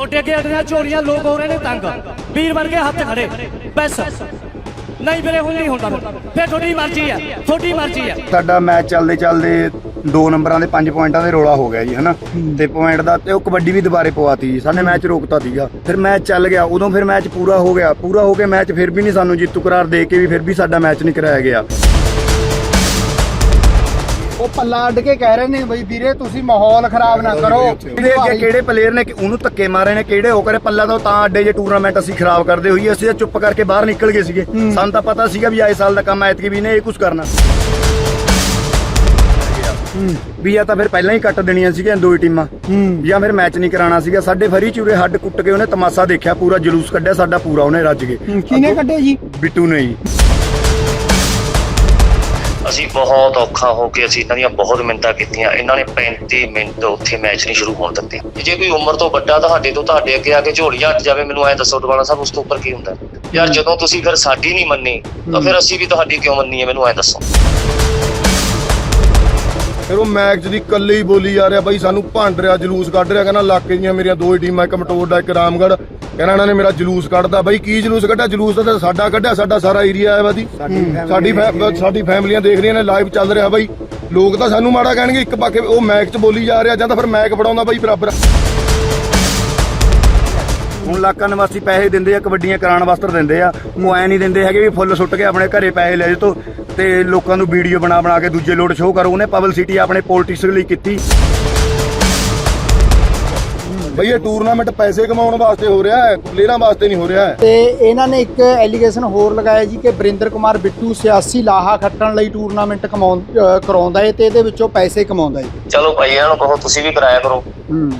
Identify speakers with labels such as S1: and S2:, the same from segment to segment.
S1: ਤੁਹਾਡੇ ਅੱਗੇ ਅੜੀਆਂ ਝੋਲੀਆਂ ਲੋਕ ਹੋ ਰਹੇ ਨੇ ਤੰਗ। ਵੀਰ ਵਰਗੇ ਹੱਥ ਖੜੇ। ਬਸ। ਨਹੀਂ ਵੀਰੇ ਹੁਣ ਨਹੀਂ ਹੁੰਦਾ ਫਿਰ ਤੁਹਾਡੀ ਮਰਜ਼ੀ ਆ। ਤੁਹਾਡੀ ਮਰਜ਼ੀ ਆ।
S2: ਸਾਡਾ ਮੈਚ ਚੱਲਦੇ ਚੱਲਦੇ ਦੋ ਨੰਬਰਾਂ ਦੇ 5 ਪੁਆਇੰਟਾਂ ਦੇ ਰੋਲਾ ਹੋ ਗਿਆ ਜੀ ਹਨਾ? ਤੇ ਪੁਆਇੰਟ ਦਾ ਤੇ ਉਹ ਕਬੱਡੀ ਵੀ ਦੁਬਾਰੇ ਪਵਾਤੀ ਜੀ। ਸਾਨੇ ਮੈਚ ਰੋਕਤਾ ਸੀਗਾ। ਫਿਰ ਮੈਚ ਚੱਲ ਗਿਆ। ਉਦੋਂ ਫਿਰ ਮੈਚ ਪੂਰਾ ਹੋ ਗਿਆ। ਪੂਰਾ ਹੋ ਕੇ ਮੈਚ ਫਿਰ ਵੀ ਨਹੀਂ ਸਾਨੂੰ ਜੀਤੂ ਕਰਾਰ ਦੇ ਕੇ ਵੀ ਫਿਰ ਵੀ ਸਾਡਾ ਮੈਚ ਨਹੀਂ ਕਰਾਇਆ ਗਿਆ।
S3: ਉਹ ਪੱਲਾ ਅੱਡ ਕੇ ਕਹਿ ਰਹੇ ਨੇ ਬਈ ਵੀਰੇ ਤੁਸੀਂ ਮਾਹੌਲ ਖਰਾਬ ਨਾ ਕਰੋ।
S2: ਇਹਦੇ ਅੱਗੇ ਕਿਹੜੇ ਪਲੇਅਰ ਨੇ ਕਿ ਉਹਨੂੰ ਧੱਕੇ ਮਾਰੇ ਨੇ ਕਿਹੜੇ ਹੋ ਕਰੇ ਪੱਲਾ ਤੋਂ ਤਾਂ ਅੱਡੇ ਜੇ ਟੂਰਨਾਮੈਂਟ ਅਸੀਂ ਖਰਾਬ ਕਰਦੇ ਹੋਈ ਅਸੀਂ ਚੁੱਪ ਕਰਕੇ ਬਾਹਰ ਨਿਕਲ ਗਏ ਸੀਗੇ। ਸਾਨੂੰ ਤਾਂ ਪਤਾ ਸੀਗਾ ਵੀ ਆਏ ਸਾਲ ਦਾ ਕੰਮ ਐਤਕੀ ਵੀ ਨੇ ਇਹ ਕੁਝ ਕਰਨਾ। ਵੀ ਜਾਂ ਤਾਂ ਫਿਰ ਪਹਿਲਾਂ ਹੀ ਕੱਟ ਦੇਣੀਆਂ ਸੀਗੀਆਂ ਦੋ ਹੀ ਟੀਮਾਂ। ਜਾਂ ਫਿਰ ਮੈਚ ਨਹੀਂ ਕਰਾਉਣਾ ਸੀਗਾ। ਸਾਡੇ ਫਰੀ ਚੂਰੇ ਹੱਡ ਕੁੱਟ ਕੇ ਉਹਨੇ ਤਮਾਸ਼ਾ ਦੇਖਿਆ ਪੂਰਾ ਜਲੂਸ ਕੱਢਿਆ ਸਾਡਾ ਪੂਰਾ ਉਹਨੇ ਰੱਜ ਕੇ
S3: ਕਿਹਨੇ ਕੱਢੇ ਜੀ?
S2: ਬਿੱਟੂ ਨੇ ਜੀ।
S4: ਅਸੀਂ ਬਹੁਤ ਔਖਾ ਹੋ ਕੇ ਅਸੀਂ ਇਹਨਾਂ ਦੀਆਂ ਬਹੁਤ ਮਿੰਨਤਾਂ ਕੀਤੀਆਂ। ਇਹਨਾਂ ਨੇ 35 ਮਿੰਟ ਉੱਥੇ ਮੈਚ ਨਹੀਂ ਸ਼ੁਰੂ ਹੋਣ ਦਿੱਤੇ। ਜੇ ਕੋਈ ਉਮਰ ਤੋਂ ਵੱਡਾ ਤੁਹਾਡੇ ਤੋਂ ਤੁਹਾਡੇ ਅੱਗੇ ਆ ਕੇ ਝੋਲੀਆਂ ਹੱਟ ਜਾਵੇ ਮੈਨੂੰ ਐ ਦੱਸੋ ਦਵਾਲਾ ਸਾਹਿਬ ਉਸ ਤੋਂ ਉੱਪਰ ਕੀ ਹੁੰਦਾ? ਯਾਰ ਜਦੋਂ ਤੁਸੀਂ ਫਿਰ ਸਾਡੀ ਨਹੀਂ ਮੰਨੀ ਤਾਂ ਫਿਰ ਅਸੀਂ ਵੀ ਤੁਹਾਡੀ ਕਿਉਂ ਮੰਨੀਏ? ਮੈਨੂੰ ਐ ਦੱਸੋ।
S5: ਫਿਰ ਉਹ ਮੈਚ ਦੀ ਕੱਲੇ ਹੀ ਬੋਲੀ ਜਾ ਰਿਹਾ ਬਾਈ ਸਾਨੂੰ ਭੰਡ ਰਿਹਾ ਜਲੂਸ ਕੱਢ ਰਿਹਾ ਕਹਿੰਦਾ ਇਲਾਕੇ ਦੀਆਂ ਮੇਰੀਆਂ ਦੋ ਹੀ ਟੀਮਾਂ ਇੱਕ ਮਟੋੜਾ ਇੱਕ ਰਾਮਗੜ੍ਹ। ਕਹਿੰਦਾ ਇਹਨਾਂ ਨੇ ਮੇਰਾ ਜਲੂਸ ਕੱਢਦਾ ਬਾਈ ਕੀ ਜਲੂਸ ਕੱਢਿਆ? ਜਲੂਸ ਤਾਂ ਸਾਡਾ ਕੱਢਿਆ ਸਾਡਾ ਸਾਰਾ ਏਰੀਆ ਹੈ ਬਾਦੀ ਸਾਡੀ ਸਾਡੀ ਫੈਮਲੀਆਂ ਦੇਖ ਰਹੀਆਂ ਨੇ ਲਾਈਵ ਚੱਲ ਰਿਹਾ ਬਾਈ। ਲੋਕ ਤਾਂ ਸਾਨੂੰ ਮਾੜਾ ਕਹਿਣਗੇ ਇੱਕ ਪਾਸੇ ਉਹ ਮੈਚ 'ਚ ਬੋਲੀ ਜਾ ਰਿਹਾ ਜਾਂ ਤਾਂ ਫਿਰ ਮੈਚ ਫੜਾਉਂਦਾ ਬਾਈ ਬਰਾਬਰ।
S2: ਹੁਣ ਇਲਾਕਾ ਨਿਵਾਸੀ ਪੈਸੇ ਦਿੰਦੇ ਆ ਕਬੱਡੀਆਂ ਕਰਾਉਣ ਵਾਸਤੇ ਦਿੰਦੇ ਆ। ਉਹ ਐ ਨਹੀਂ ਦਿੰਦੇ ਹੈਗੇ ਵੀ ਫੁੱਲ ਸੁੱਟ ਕੇ ਆਪਣੇ ਘਰੇ ਪੈਸੇ ਲੈ ਜਤੋ ਤੇ ਲੋਕਾਂ ਨੂੰ ਵੀਡੀਓ ਬਣਾ ਬਣਾ ਕੇ ਦੂਜੇ ਲੋਟ ਸ਼ੋਅ ਕਰੋ। ਉਹਨੇ ਪਬਲਿਸਿਟੀ ਆਪਣੇ ਪੋਲਿਟਿਕਸ ਲਈ ਕੀਤੀ।
S5: ਬਈ ਇਹ ਟੂਰਨਾਮੈਂਟ ਪੈਸੇ ਕਮਾਉਣ ਵਾਸਤੇ ਹੋ ਰਿਹਾ ਹੈ ਪਲੇਅਰਾਂ ਵਾਸਤੇ ਨਹੀਂ ਹੋ ਰਿਹਾ ਹੈ।
S3: ਤੇ ਇਹਨਾਂ ਨੇ ਇੱਕ ਐਲੀਗੇਸ਼ਨ ਹੋਰ ਲਗਾਇਆ ਜੀ ਕਿ ਬਰਿੰਦਰ ਕੁਮਾਰ ਬਿੱਟੂ ਸਿਆਸੀ ਲਾਹਾ ਖੱਟਣ ਲਈ ਟੂਰਨਾਮੈਂਟ ਕਮਾਉਣ ਕਰਾਉਂਦਾ ਹੈ ਤੇ ਇਹਦੇ ਵਿੱਚੋਂ ਪੈਸੇ ਕਮਾਉਂਦਾ ਹੈ
S4: ਚਲੋ ਭਾਈ ਇਹਨਾਂ ਨੂੰ ਕਹੋ ਤੁਸੀਂ ਵੀ ਕਰਾਇਆ ਕਰੋ।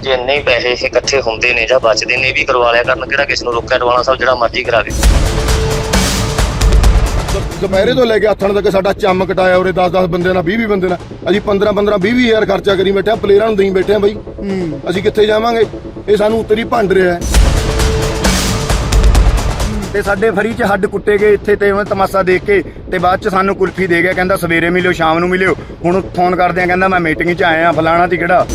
S4: ਜੇ ਇੰਨੇ ਹੀ ਪੈਸੇ ਇਕੱਠੇ ਹੁੰਦੇ ਨੇ ਜਾਂ ਬਚਦੇ ਨੇ ਇਹ ਵੀ ਕਰਵਾ ਲਿਆ ਕਰਨ ਕਿਹੜਾ ਕਿਸ ਨੂੰ ਰੋਕਿਆ ਦਵਾਲਾ ਸਾਹਿਬ ਜਿਹੜਾ ਮਰਜ਼ੀ ਕਰਾਵੇ
S5: ਦੁਪਹਿਰੇ ਤੋਂ ਲੈ ਕੇ ਆਥਣ ਤੱਕ ਸਾਡਾ ਚੰਮ ਕਟਾਇਆ ਉਰੇ 10-10 ਬੰਦੇ ਨਾਲ 20-20 ਬੰਦੇ ਨਾਲ। ਅਸੀਂ 15-15 20 ਹਜ਼ਾਰ ਖਰਚਾ ਕਰੀ ਬੈਠੇ ਆ ਪਲੇਅਰਾਂ ਨੂੰ ਦੇਈ ਬੈਠੇ ਆ ਬਈ। ਅਸੀਂ ਕਿੱਥੇ ਜਾਵਾਂਗੇ? ਇਹ ਸਾਨੂੰ ਉੱਤਰੀ ਭੰਡ ਰਿਹਾ ਹੈ।
S2: ਤੇ ਸਾਡੇ ਫਰੀ 'ਚ ਹੱਡ ਕੁੱਟੇ ਗਏ ਇੱਥੇ ਤੇ ਉਹਨੇ ਤਮਾਸ਼ਾ ਦੇਖ ਕੇ ਤੇ ਬਾਅਦ 'ਚ ਸਾਨੂੰ ਕੁਲਫੀ ਦੇ ਗਿਆ ਕਹਿੰਦਾ ਸਵੇਰੇ ਮਿਲਿਓ ਸ਼ਾਮ ਨੂੰ ਮਿਲਿਓ। ਹੁਣ ਫੋਨ ਕਰਦੇ ਆ ਕਹਿੰਦਾ ਮੈਂ ਮੀਟਿੰਗ 'ਚ ਆਇਆ ਫਲਾਣਾ ਤੇ ਕਿਹੜਾ।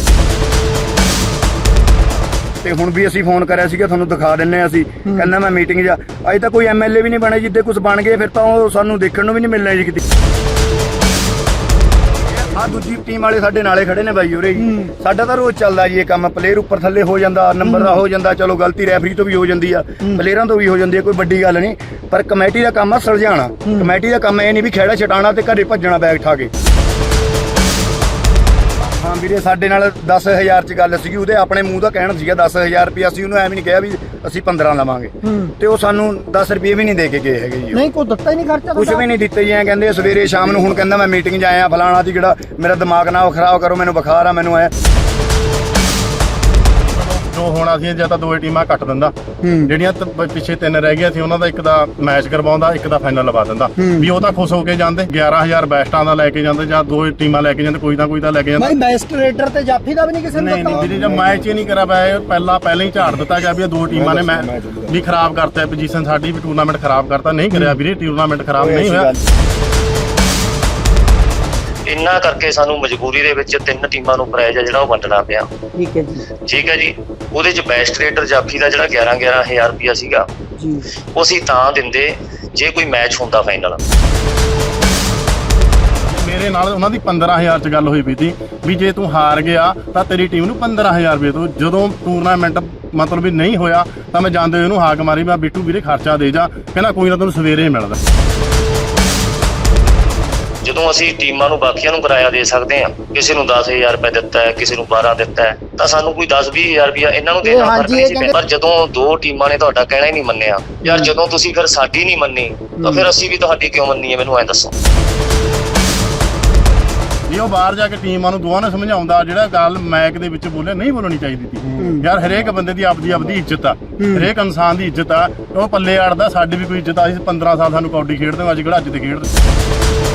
S2: ਤੇ ਹੁਣ ਵੀ ਅਸੀਂ ਫੋਨ ਕਰਿਆ ਸੀਗਾ ਤੁਹਾਨੂੰ ਦਿਖਾ ਦਿੰਨੇ ਆ ਅਸੀਂ। ਕਹਿੰਦਾ ਮੈਂ ਮੀਟਿੰਗ 'ਚ। ਅਜੇ ਤਾਂ ਕੋਈ ਐਮਐਲਏ ਵੀ ਨਹੀਂ ਬਣੇ ਜਿੱਦੇ ਕੁਝ ਬਣ ਗਏ ਫਿਰ ਤਾਂ ਉਹ ਸਾਨੂੰ ਦੇਖਣ ਨੂੰ ਵੀ ਨਹੀਂ ਮਿਲਣਾ ਜੀ ਕਿਤੇ। ਆ ਦੂਜੀ ਟੀਮ ਵਾਲੇ ਸਾਡੇ ਨਾਲੇ ਖੜੇ ਨੇ ਬਾਈ ਉਰੇ। ਜੀ ਸਾਡਾ ਤਾਂ ਰੋਜ਼ ਚੱਲਦਾ ਜੀ ਇਹ ਕੰਮ। ਪਲੇਅਰ ਉੱਪਰ ਥੱਲੇ ਹੋ ਜਾਂਦਾ ਨੰਬਰ ਦਾ ਹੋ। ਜਾਂਦਾ ਚਲੋ ਗਲਤੀ ਰੈਫਰੀ ਤੋਂ ਵੀ ਹੋ ਜਾਂਦੀ ਆ ਪਲੇਅਰਾਂ ਤੋਂ ਵੀ ਹੋ ਜਾਂਦੀ ਆ ਕੋਈ ਵੱਡੀ ਗੱਲ ਨਹੀਂ। ਪਰ ਕਮੇਟੀ ਦਾ ਕੰਮ ਆ ਸੁਲਝਾਉਣਾ। ਕਮੇਟੀ ਦਾ ਕੰਮ ਇਹ ਨਹੀਂ ਵੀ ਖੇੜਾ ਛਟਾਣਾ ਤੇ ਘਰੇ ਭੱਜਣਾ ਬੈਗ ਠਾ ਕੇ। ਵੀਰੇ ਸਾਡੇ ਨਾਲ 10000 ਚ ਗੱਲ ਸੀਗੀ ਉਹਦੇ ਆਪਣੇ ਮੂੰਹ ਦਾ ਕਹਿਣਾ ਸੀਗਾ 10000 ਰੁਪਏ ਅਸੀਂ ਉਹਨੂੰ ਐਵੇਂ ਨਹੀਂ ਕਿਹਾ ਵੀ ਅਸੀਂ 15 ਲਵਾਂਗੇ। ਤੇ ਉਹ ਸਾਨੂੰ 10 ਰੁਪਏ ਵੀ ਨਹੀਂ ਦੇ ਕੇ ਗਏ ਹੈਗੇ ਜੀ।
S3: ਨਹੀਂ ਕੋਈ ਦਿੱਤਾ ਹੀ ਨਹੀਂ ਖਰਚਾ
S2: ਕੁਝ ਵੀ ਨਹੀਂ ਦਿੱਤੇ ਜੀ ਐਂ ਕਹਿੰਦੇ ਸਵੇਰੇ ਸ਼ਾਮ ਨੂੰ ਹੁਣ ਕਹਿੰਦਾ ਮੈਂ ਮੀਟਿੰਗ 'ਚ ਆਇਆ ਫਲਾਣਾ ਦੀ ਜਿਹੜਾ ਮੇਰਾ ਦਿਮਾਗ ਨਾ ਖਰਾਬ ਕਰੋ ਮੈਨੂੰ ਬੁਖਾਰ ਆ ਮੈਨੂੰ ਐ।
S6: ਜੋ ਹੋਣਾ ਸੀ ਜਾਂ ਤਾਂ ਦੋਏ ਟੀਮਾਂ ਕੱਟ ਦਿੰਦਾ। ਜਿਹੜੀਆਂ ਤ- ਪਿੱਛੇ ਤਿੰਨ ਰਹਿ ਗਈਆਂ ਸੀ ਉਹਨਾਂ ਦਾ ਇੱਕ ਦਾ ਮੈਚ ਕਰਵਾਉਂਦਾ ਇੱਕ ਦਾ ਫਾਈਨਲ ਲਵਾ ਦਿੰਦਾ। ਵੀ ਉਹ ਤਾਂ ਖੁਸ਼ ਹੋ ਕੇ ਜਾਂਦੇ 11000 ਬੈਸਟਾਂ ਦਾ ਲੈ ਕੇ ਜਾਂਦੇ ਜਾਂ ਦੋ ਟੀਮਾਂ ਲੈ ਕੇ ਜਾਂਦੇ ਕੋਈ ਨਾ ਕੋਈ ਤਾਂ ਲੈ ਕੇ ਜਾਂਦਾ।
S3: ਭਾਈ ਬੈਸਟ ਰੇਡਰ ਤੇ ਜਾਫੀ ਦਾ ਵੀ ਨਹੀਂ ਕਿਸੇ ਨੂੰ
S6: ਨਹੀਂ ਨਹੀਂ
S3: ਦਿੱਤਾ।
S6: ਵੀਰੇ ਜੇ ਮੈਚ ਹੀ ਨਹੀਂ ਕਰਾ ਪਾਏ ਪਹਿਲਾਂ ਪਹਿਲਾਂ ਹੀ ਝਾੜ ਦਿੱਤਾ ਗਿਆ ਵੀ ਇਹ ਦੋ ਟੀਮਾਂ ਨੇ ਮੈਂ ਵੀ ਖਰਾਬ ਕਰਤਾ ਪੋਜੀਸ਼ਨ ਸਾਡੀ ਵੀ ਟੂਰਨਾਮੈਂਟ ਖਰਾਬ ਕਰਤਾ। ਨਹੀਂ ਕਰਿਆ ਵੀਰੇ ਟੂਰਨਾਮੈਂਟ ਖਰਾਬ ਨਹੀਂ ਹੋਇਆ।
S4: ਇੰਨਾ ਕਰਕੇ ਸਾਨੂੰ ਮਜਬੂਰੀ ਦੇ ਵਿੱਚ ਤਿੰਨ ਟੀਮਾਂ ਨੂੰ ਪ੍ਰਾਈਜ਼ ਜਿਹੜਾ ਉਹ ਵੰਡਣਾ ਪਿਆ।
S3: ਠੀਕ ਹੈ ਜੀ।
S4: ਠੀਕ ਹੈ ਜੀ। ਉਹਦੇ ਚ ਬੈਸਟ ਰੇਡਰ ਜਾਫੀ ਦਾ ਜਿਹੜਾ 11 11000 ਰੁਪਿਆ ਸੀਗਾ
S3: ਜੀ।
S4: ਉਹ ਅਸੀਂ ਤਾਂ ਦਿੰਦੇ ਜੇ ਕੋਈ ਮੈਚ ਹੁੰਦਾ ਫਾਈਨਲ
S6: ਮੇਰੇ ਨਾਲ ਉਹਨਾਂ ਦੀ 15000 ਚ ਗੱਲ ਹੋਈ ਵੀ ਸੀ ਵੀ ਜੇ ਤੂੰ ਹਾਰ ਗਿਆ ਤਾਂ ਤੇਰੀ ਟੀਮ ਨੂੰ 15000 ਰੁਪਏ ਤੋਂ ਜਦੋਂ ਟੂਰਨਾਮੈਂਟ ਮਤਲਬ ਵੀ ਨਹੀਂ ਹੋਇਆ ਤਾਂ ਮੈਂ ਜਾਂਦੇ ਉਹਨੂੰ ਹਾਕ ਮਾਰੀ ਮੈਂ ਬਿੱਟੂ ਵੀਰੇ ਖਰਚਾ ਦੇ ਜਾ। ਕਹਿੰਦਾ ਕੋਈ ਨਾ ਤੈਨੂੰ ਸਵੇਰੇ ਹੀ ਮਿਲਦਾ।
S4: ਜਦੋਂ ਅਸੀਂ ਟੀਮਾਂ ਨੂੰ ਬਾਕੀਆਂ ਨੂੰ ਕਿਰਾਇਆ ਦੇ ਸਕਦੇ ਹਾਂ ਕਿਸੇ ਨੂੰ 10000 ਰੁਪਏ ਦਿੱਤਾ ਹੈ ਕਿਸੇ ਨੂੰ 12 ਦਿੱਤਾ ਹੈ ਤਾਂ ਸਾਨੂੰ ਕੋਈ 10 20000 ਰੁਪਏ ਇਹਨਾਂ ਨੂੰ ਦੇਣਾ
S3: ਇਹ
S4: ਫ਼ਰਕ ਨਹੀਂ
S3: ਇਹ
S4: ਸੀ ਪਰ ਜਦੋਂ ਦੋ ਟੀਮਾਂ ਨੇ ਤੁਹਾਡਾ ਕਹਿਣਾ ਹੀ ਨਹੀਂ ਮੰਨਿਆ ਯਾਰ ਜਦੋਂ ਤੁਸੀਂ ਫਿਰ ਸਾਡੀ ਨਹੀਂ ਮੰਨੀ ਤਾਂ ਫਿਰ ਅਸੀਂ ਵੀ ਤੁਹਾਡੀ ਕਿਉਂ ਮੰਨੀਏ ਮੈਨੂੰ ਐ ਦੱਸੋ।
S6: ਜੇ ਉਹ ਬਾਹਰ ਜਾ ਕੇ ਟੀਮਾਂ ਨੂੰ ਦੋਵਾਂ ਨੂੰ ਸਮਝਾਉਂਦਾ ਜਿਹੜਾ ਗੱਲ ਮੈਕ ਦੇ ਵਿੱਚ ਬੋਲੇ ਨਹੀਂ ਬੋਲਣੀ ਚਾਹੀਦੀ ਸੀ। ਯਾਰ ਹਰੇਕ ਬੰਦੇ ਦੀ ਆਪਦੀ ਆਪਦੀ ਇੱਜ਼ਤ ਆ। ਹਰੇਕ ਇਨਸਾਨ ਦੀ ਇੱਜ਼ਤ ਆ। ਉਹ ਪੱਲੇ ਅੜਦਾ ਸਾਡੀ ਵੀ ਕੋਈ ਇੱਜ਼ਤ ਆ। ਅਸੀਂ 15 ਸਾਲ ਸਾਨੂੰ ਕਬੱਡੀ ਖੇਡਦੇ ਹਾਂ ਅੱਜ ਕਿਹੜਾ ਅੱਜ ਤੇ ਖੇਡਦੇ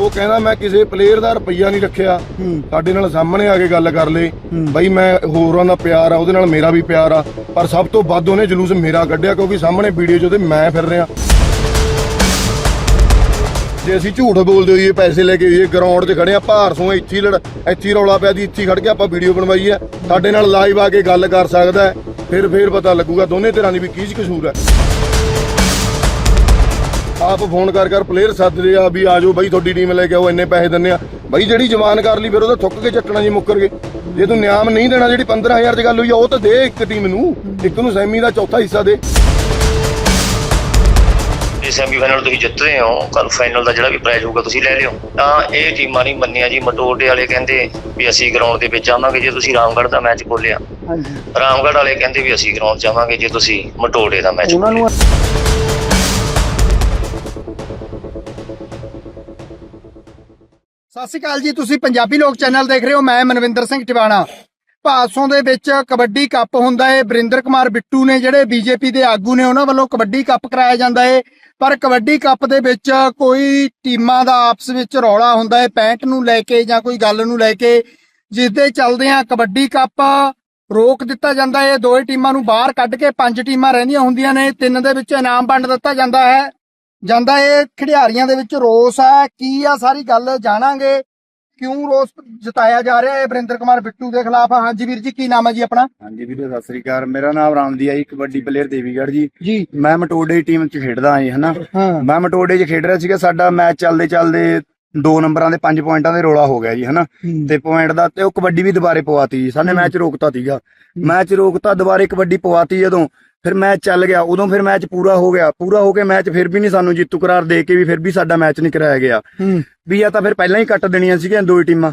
S5: ਉਹ ਕਹਿੰਦਾ ਮੈਂ ਕਿਸੇ ਪਲੇਅਰ ਦਾ ਰੁਪਈਆ ਨਹੀਂ ਰੱਖਿਆ। ਸਾਡੇ ਨਾਲ ਸਾਹਮਣੇ ਆ ਕੇ ਗੱਲ ਕਰ ਲੇ। ਬਈ ਮੈਂ ਹੋਰਾਂ ਦਾ ਪਿਆਰ ਆ ਉਹਦੇ ਨਾਲ ਮੇਰਾ ਵੀ ਪਿਆਰ ਆ। ਪਰ ਸਭ ਤੋਂ ਵੱਧ ਉਹਨੇ ਜਲੂਸ ਮੇਰਾ ਕੱਢਿਆ ਕਿਉਂਕਿ ਸਾਹਮਣੇ ਵੀਡੀਓ 'ਚ ਉਹਦੇ ਮੈਂ ਫਿਰ ਰਿਹਾ। ਜੇ ਅਸੀਂ ਝੂਠ ਬੋਲਦੇ ਹੋਈਏ ਪੈਸੇ ਲੈ ਕੇ ਹੋਈਏ ਗਰਾਊਂਡ 'ਚ ਖੜੇ ਆ ਭਾਰਸੋਂ ਇੱਥੇ ਹੀ ਲੜ ਇੱਥੇ ਹੀ ਰੌਲਾ ਪਿਆ ਦੀ ਇੱਥੇ ਖੜ ਕੇ ਆਪਾਂ ਵੀਡੀਓ ਬਣਵਾਈ ਹੈ ਸਾਡੇ ਨਾਲ ਲਾਈਵ ਆ ਕੇ ਗੱਲ ਕਰ ਸਕਦਾ ਫਿਰ ਫਿਰ ਪਤਾ ਲੱਗੂਗਾ ਦੋਨੇ ਧਿਰਾਂ ਦੀ ਵੀ ਕੀ 'ਚ ਕਸੂਰ ਹੈ। ਆਪ ਫੋਨ ਕਰ ਕਰ ਪਲੇਅਰ ਸੱਦਦੇ ਆ ਵੀ ਆਜੋ ਬਾਈ ਤੁਹਾਡੀ ਟੀਮ ਲੈ ਕੇ ਆਓ ਇੰਨੇ ਪੈਸੇ ਦਿੰਨੇ ਆ। ਬਾਈ ਜਿਹੜੀ ਜਵਾਨ ਕਰ ਲਈ ਫਿਰ ਉਹਦਾ ਥੁੱਕ ਕੇ ਚੱਕਣਾ ਜੀ ਮੁੱਕਰ ਗਏ। ਜੇ ਤੂੰ ਨਿਆਮ ਨਹੀਂ ਦੇਣਾ ਜਿਹੜੀ 15000 ਦੀ ਗੱਲ ਹੋਈ ਆ ਉਹ ਤਾਂ ਦੇ ਇੱਕ ਟੀਮ ਨੂੰ। ਇੱਕ ਨੂੰ ਸੈਮੀ ਦਾ ਚੌਥਾ ਹਿੱਸਾ ਦੇ।
S4: ਜੇ ਸੈਮੀਫਾਈਨਲ ਤੁਸੀਂ ਜਿੱਤਦੇ ਹੋ ਕੱਲ ਫਾਈਨਲ ਦਾ ਜਿਹੜਾ ਵੀ ਪ੍ਰਾਈਜ਼ ਹੋਊਗਾ ਤੁਸੀਂ ਲੈ ਲਿਓ। ਤਾਂ ਇਹ ਟੀਮਾਂ ਨਹੀਂ ਮੰਨੀਆਂ ਜੀ ਮਟੋਡੇ ਵਾਲੇ ਕਹਿੰਦੇ ਵੀ ਅਸੀਂ ਗਰਾਊਂਡ ਦੇ ਵਿੱਚ ਆਵਾਂਗੇ ਜੇ ਤੁਸੀਂ ਰਾਮਗੜ੍ਹ ਦਾ ਮੈਚ ਬੋਲਿਆ
S3: ਹਾਂਜੀ।
S4: ਰਾਮਗੜ੍ਹ ਵਾਲੇ ਕਹਿੰਦੇ ਵੀ ਅਸੀਂ ਗਰਾਊਂਡ 'ਚ ਆਵਾਂਗੇ ਜੇ ਤੁਸੀਂ ਮਟੋੜੇ ਦਾ ਮੈਚ
S3: ਉਹਨਾਂ ਸਤਿ ਸ਼੍ਰੀ ਅਕਾਲ ਜੀ, ਤੁਸੀਂ ਪੰਜਾਬੀ ਲੋਕ ਚੈਨਲ ਦੇਖ ਰਹੇ ਹੋ, ਮੈਂ ਮਨਵਿੰਦਰ ਸਿੰਘ ਟਿਵਾਣਾ। ਭਾਸੋਂ ਦੇ ਵਿੱਚ ਕਬੱਡੀ ਕੱਪ ਹੁੰਦਾ ਹੈ ਬਰਿੰਦਰ ਕੁਮਾਰ ਬਿੱਟੂ ਨੇ ਜਿਹੜੇ ਬੀਜੇਪੀ ਦੇ ਆਗੂ ਨੇ, ਉਹਨਾਂ ਵੱਲੋਂ ਕਬੱਡੀ ਕੱਪ ਕਰਾਇਆ ਜਾਂਦਾ ਏ। ਪਰ ਕਬੱਡੀ ਕੱਪ ਦੇ ਵਿੱਚ ਕੋਈ ਟੀਮਾਂ ਦਾ ਆਪਸ ਵਿੱਚ ਰੌਲਾ ਹੁੰਦਾ ਹੈ ਪੈਂਟ ਨੂੰ ਲੈ ਕੇ ਜਾਂ ਕੋਈ ਗੱਲ ਨੂੰ ਲੈ ਕੇ ਜਿਸ ਦੇ ਚੱਲਦੇ ਆ ਕਬੱਡੀ ਕੱਪ ਰੋਕ ਦਿੱਤਾ ਜਾਂਦਾ ਏ। ਦੋਏ ਟੀਮਾਂ ਨੂੰ ਬਾਹਰ ਕੱਢ ਕੇ ਪੰਜ ਟੀਮਾਂ ਰਹਿੰਦੀਆਂ ਹੁੰਦੀਆਂ ਨੇ, ਤਿੰਨ ਦੇ ਵਿੱਚ ਇਨਾਮ ਵੰਡ ਦਿੱਤਾ ਜਾਂਦਾ ਹੈ। ਜਾਂਦਾ ਇਹ ਖਿਡਾਰੀਆਂ ਦੇ ਵਿੱਚ ਰੋਸ ਹੈ ਕੀ ਆ ਸਾਰੀ ਗੱਲ ਜਾਣਾਂਗੇ। ਕਿਉਂ ਰੋਸ ਜਤਾਇਆ ਜਾ ਰਿਹਾ ਹੈ ਬਰਿੰਦਰ ਕੁਮਾਰ ਬਿੱਟੂ ਦੇ ਖਿਲਾਫ? ਹਾਂਜੀ ਵੀਰ ਜੀ ਕੀ ਨਾਮ ਹੈ ਜੀ ਆਪਣਾ?
S2: ਹਾਂਜੀ ਵੀਰੇ ਸਤਿ ਸ੍ਰੀ ਅਕਾਲ। ਮੇਰਾ ਨਾਮ ਰਾਮਦੀ ਜੀ ਕਬੱਡੀ ਪਲੇਅਰ ਦੇਵੀਗੜ੍ਹ ਜੀ।
S3: ਜੀ।
S2: ਮੈਂ ਮਟੋਡੇ ਦੀ ਟੀਮ 'ਚ ਖੇਡਦਾ ਹਾਂ ਜੀ ਹਨਾ?
S3: ਹਾਂ।
S2: ਮੈਂ ਮਟੋਡੇ 'ਚ ਖੇਡ ਰਿਹਾ ਸੀਗਾ ਸਾਡਾ ਮੈਚ ਚੱਲਦੇ ਚੱਲਦੇ ਦੋ ਨੰਬਰਾਂ ਦੇ 5 ਪੁਆਇੰਟਾਂ ਦੇ ਰੋਲਾ ਹੋ ਗਿਆ ਜੀ ਹਨਾ? ਤੇ ਪੁਆਇੰਟ ਦਾ ਤੇ ਉਹ ਕਬੱਡੀ ਵੀ ਦੁਬਾਰੇ ਪਵਾਤੀ ਜੀ ਸਾਨੇ ਮੈਚ ਰੋਕਤਾ ਸੀਗਾ। ਮੈਚ ਰੋਕਤਾ ਦੁਬਾਰੇ ਕਬੱਡੀ ਪਵਾਤੀ ਜਦੋਂ ਫਿਰ ਮੈਚ ਚੱਲ ਗਿਆ। ਉਦੋਂ ਫਿਰ ਮੈਚ ਪੂਰਾ ਹੋ ਗਿਆ। ਪੂਰਾ ਹੋ ਕੇ ਮੈਚ ਫਿਰ ਵੀ ਨਹੀਂ ਸਾਨੂੰ ਜੀਤੂ ਕਰਾਰ ਦੇ ਕੇ ਵੀ ਫਿਰ ਵੀ ਸਾਡਾ ਮੈਚ ਨਹੀਂ ਕਰਾਇਆ ਗਿਆ। ਵੀ ਜਾਂ ਤਾਂ ਫਿਰ ਪਹਿਲਾਂ ਹੀ ਕੱਟ ਦੇਣੀਆਂ ਸੀਗੀਆਂ ਦੋ ਟੀਮਾਂ।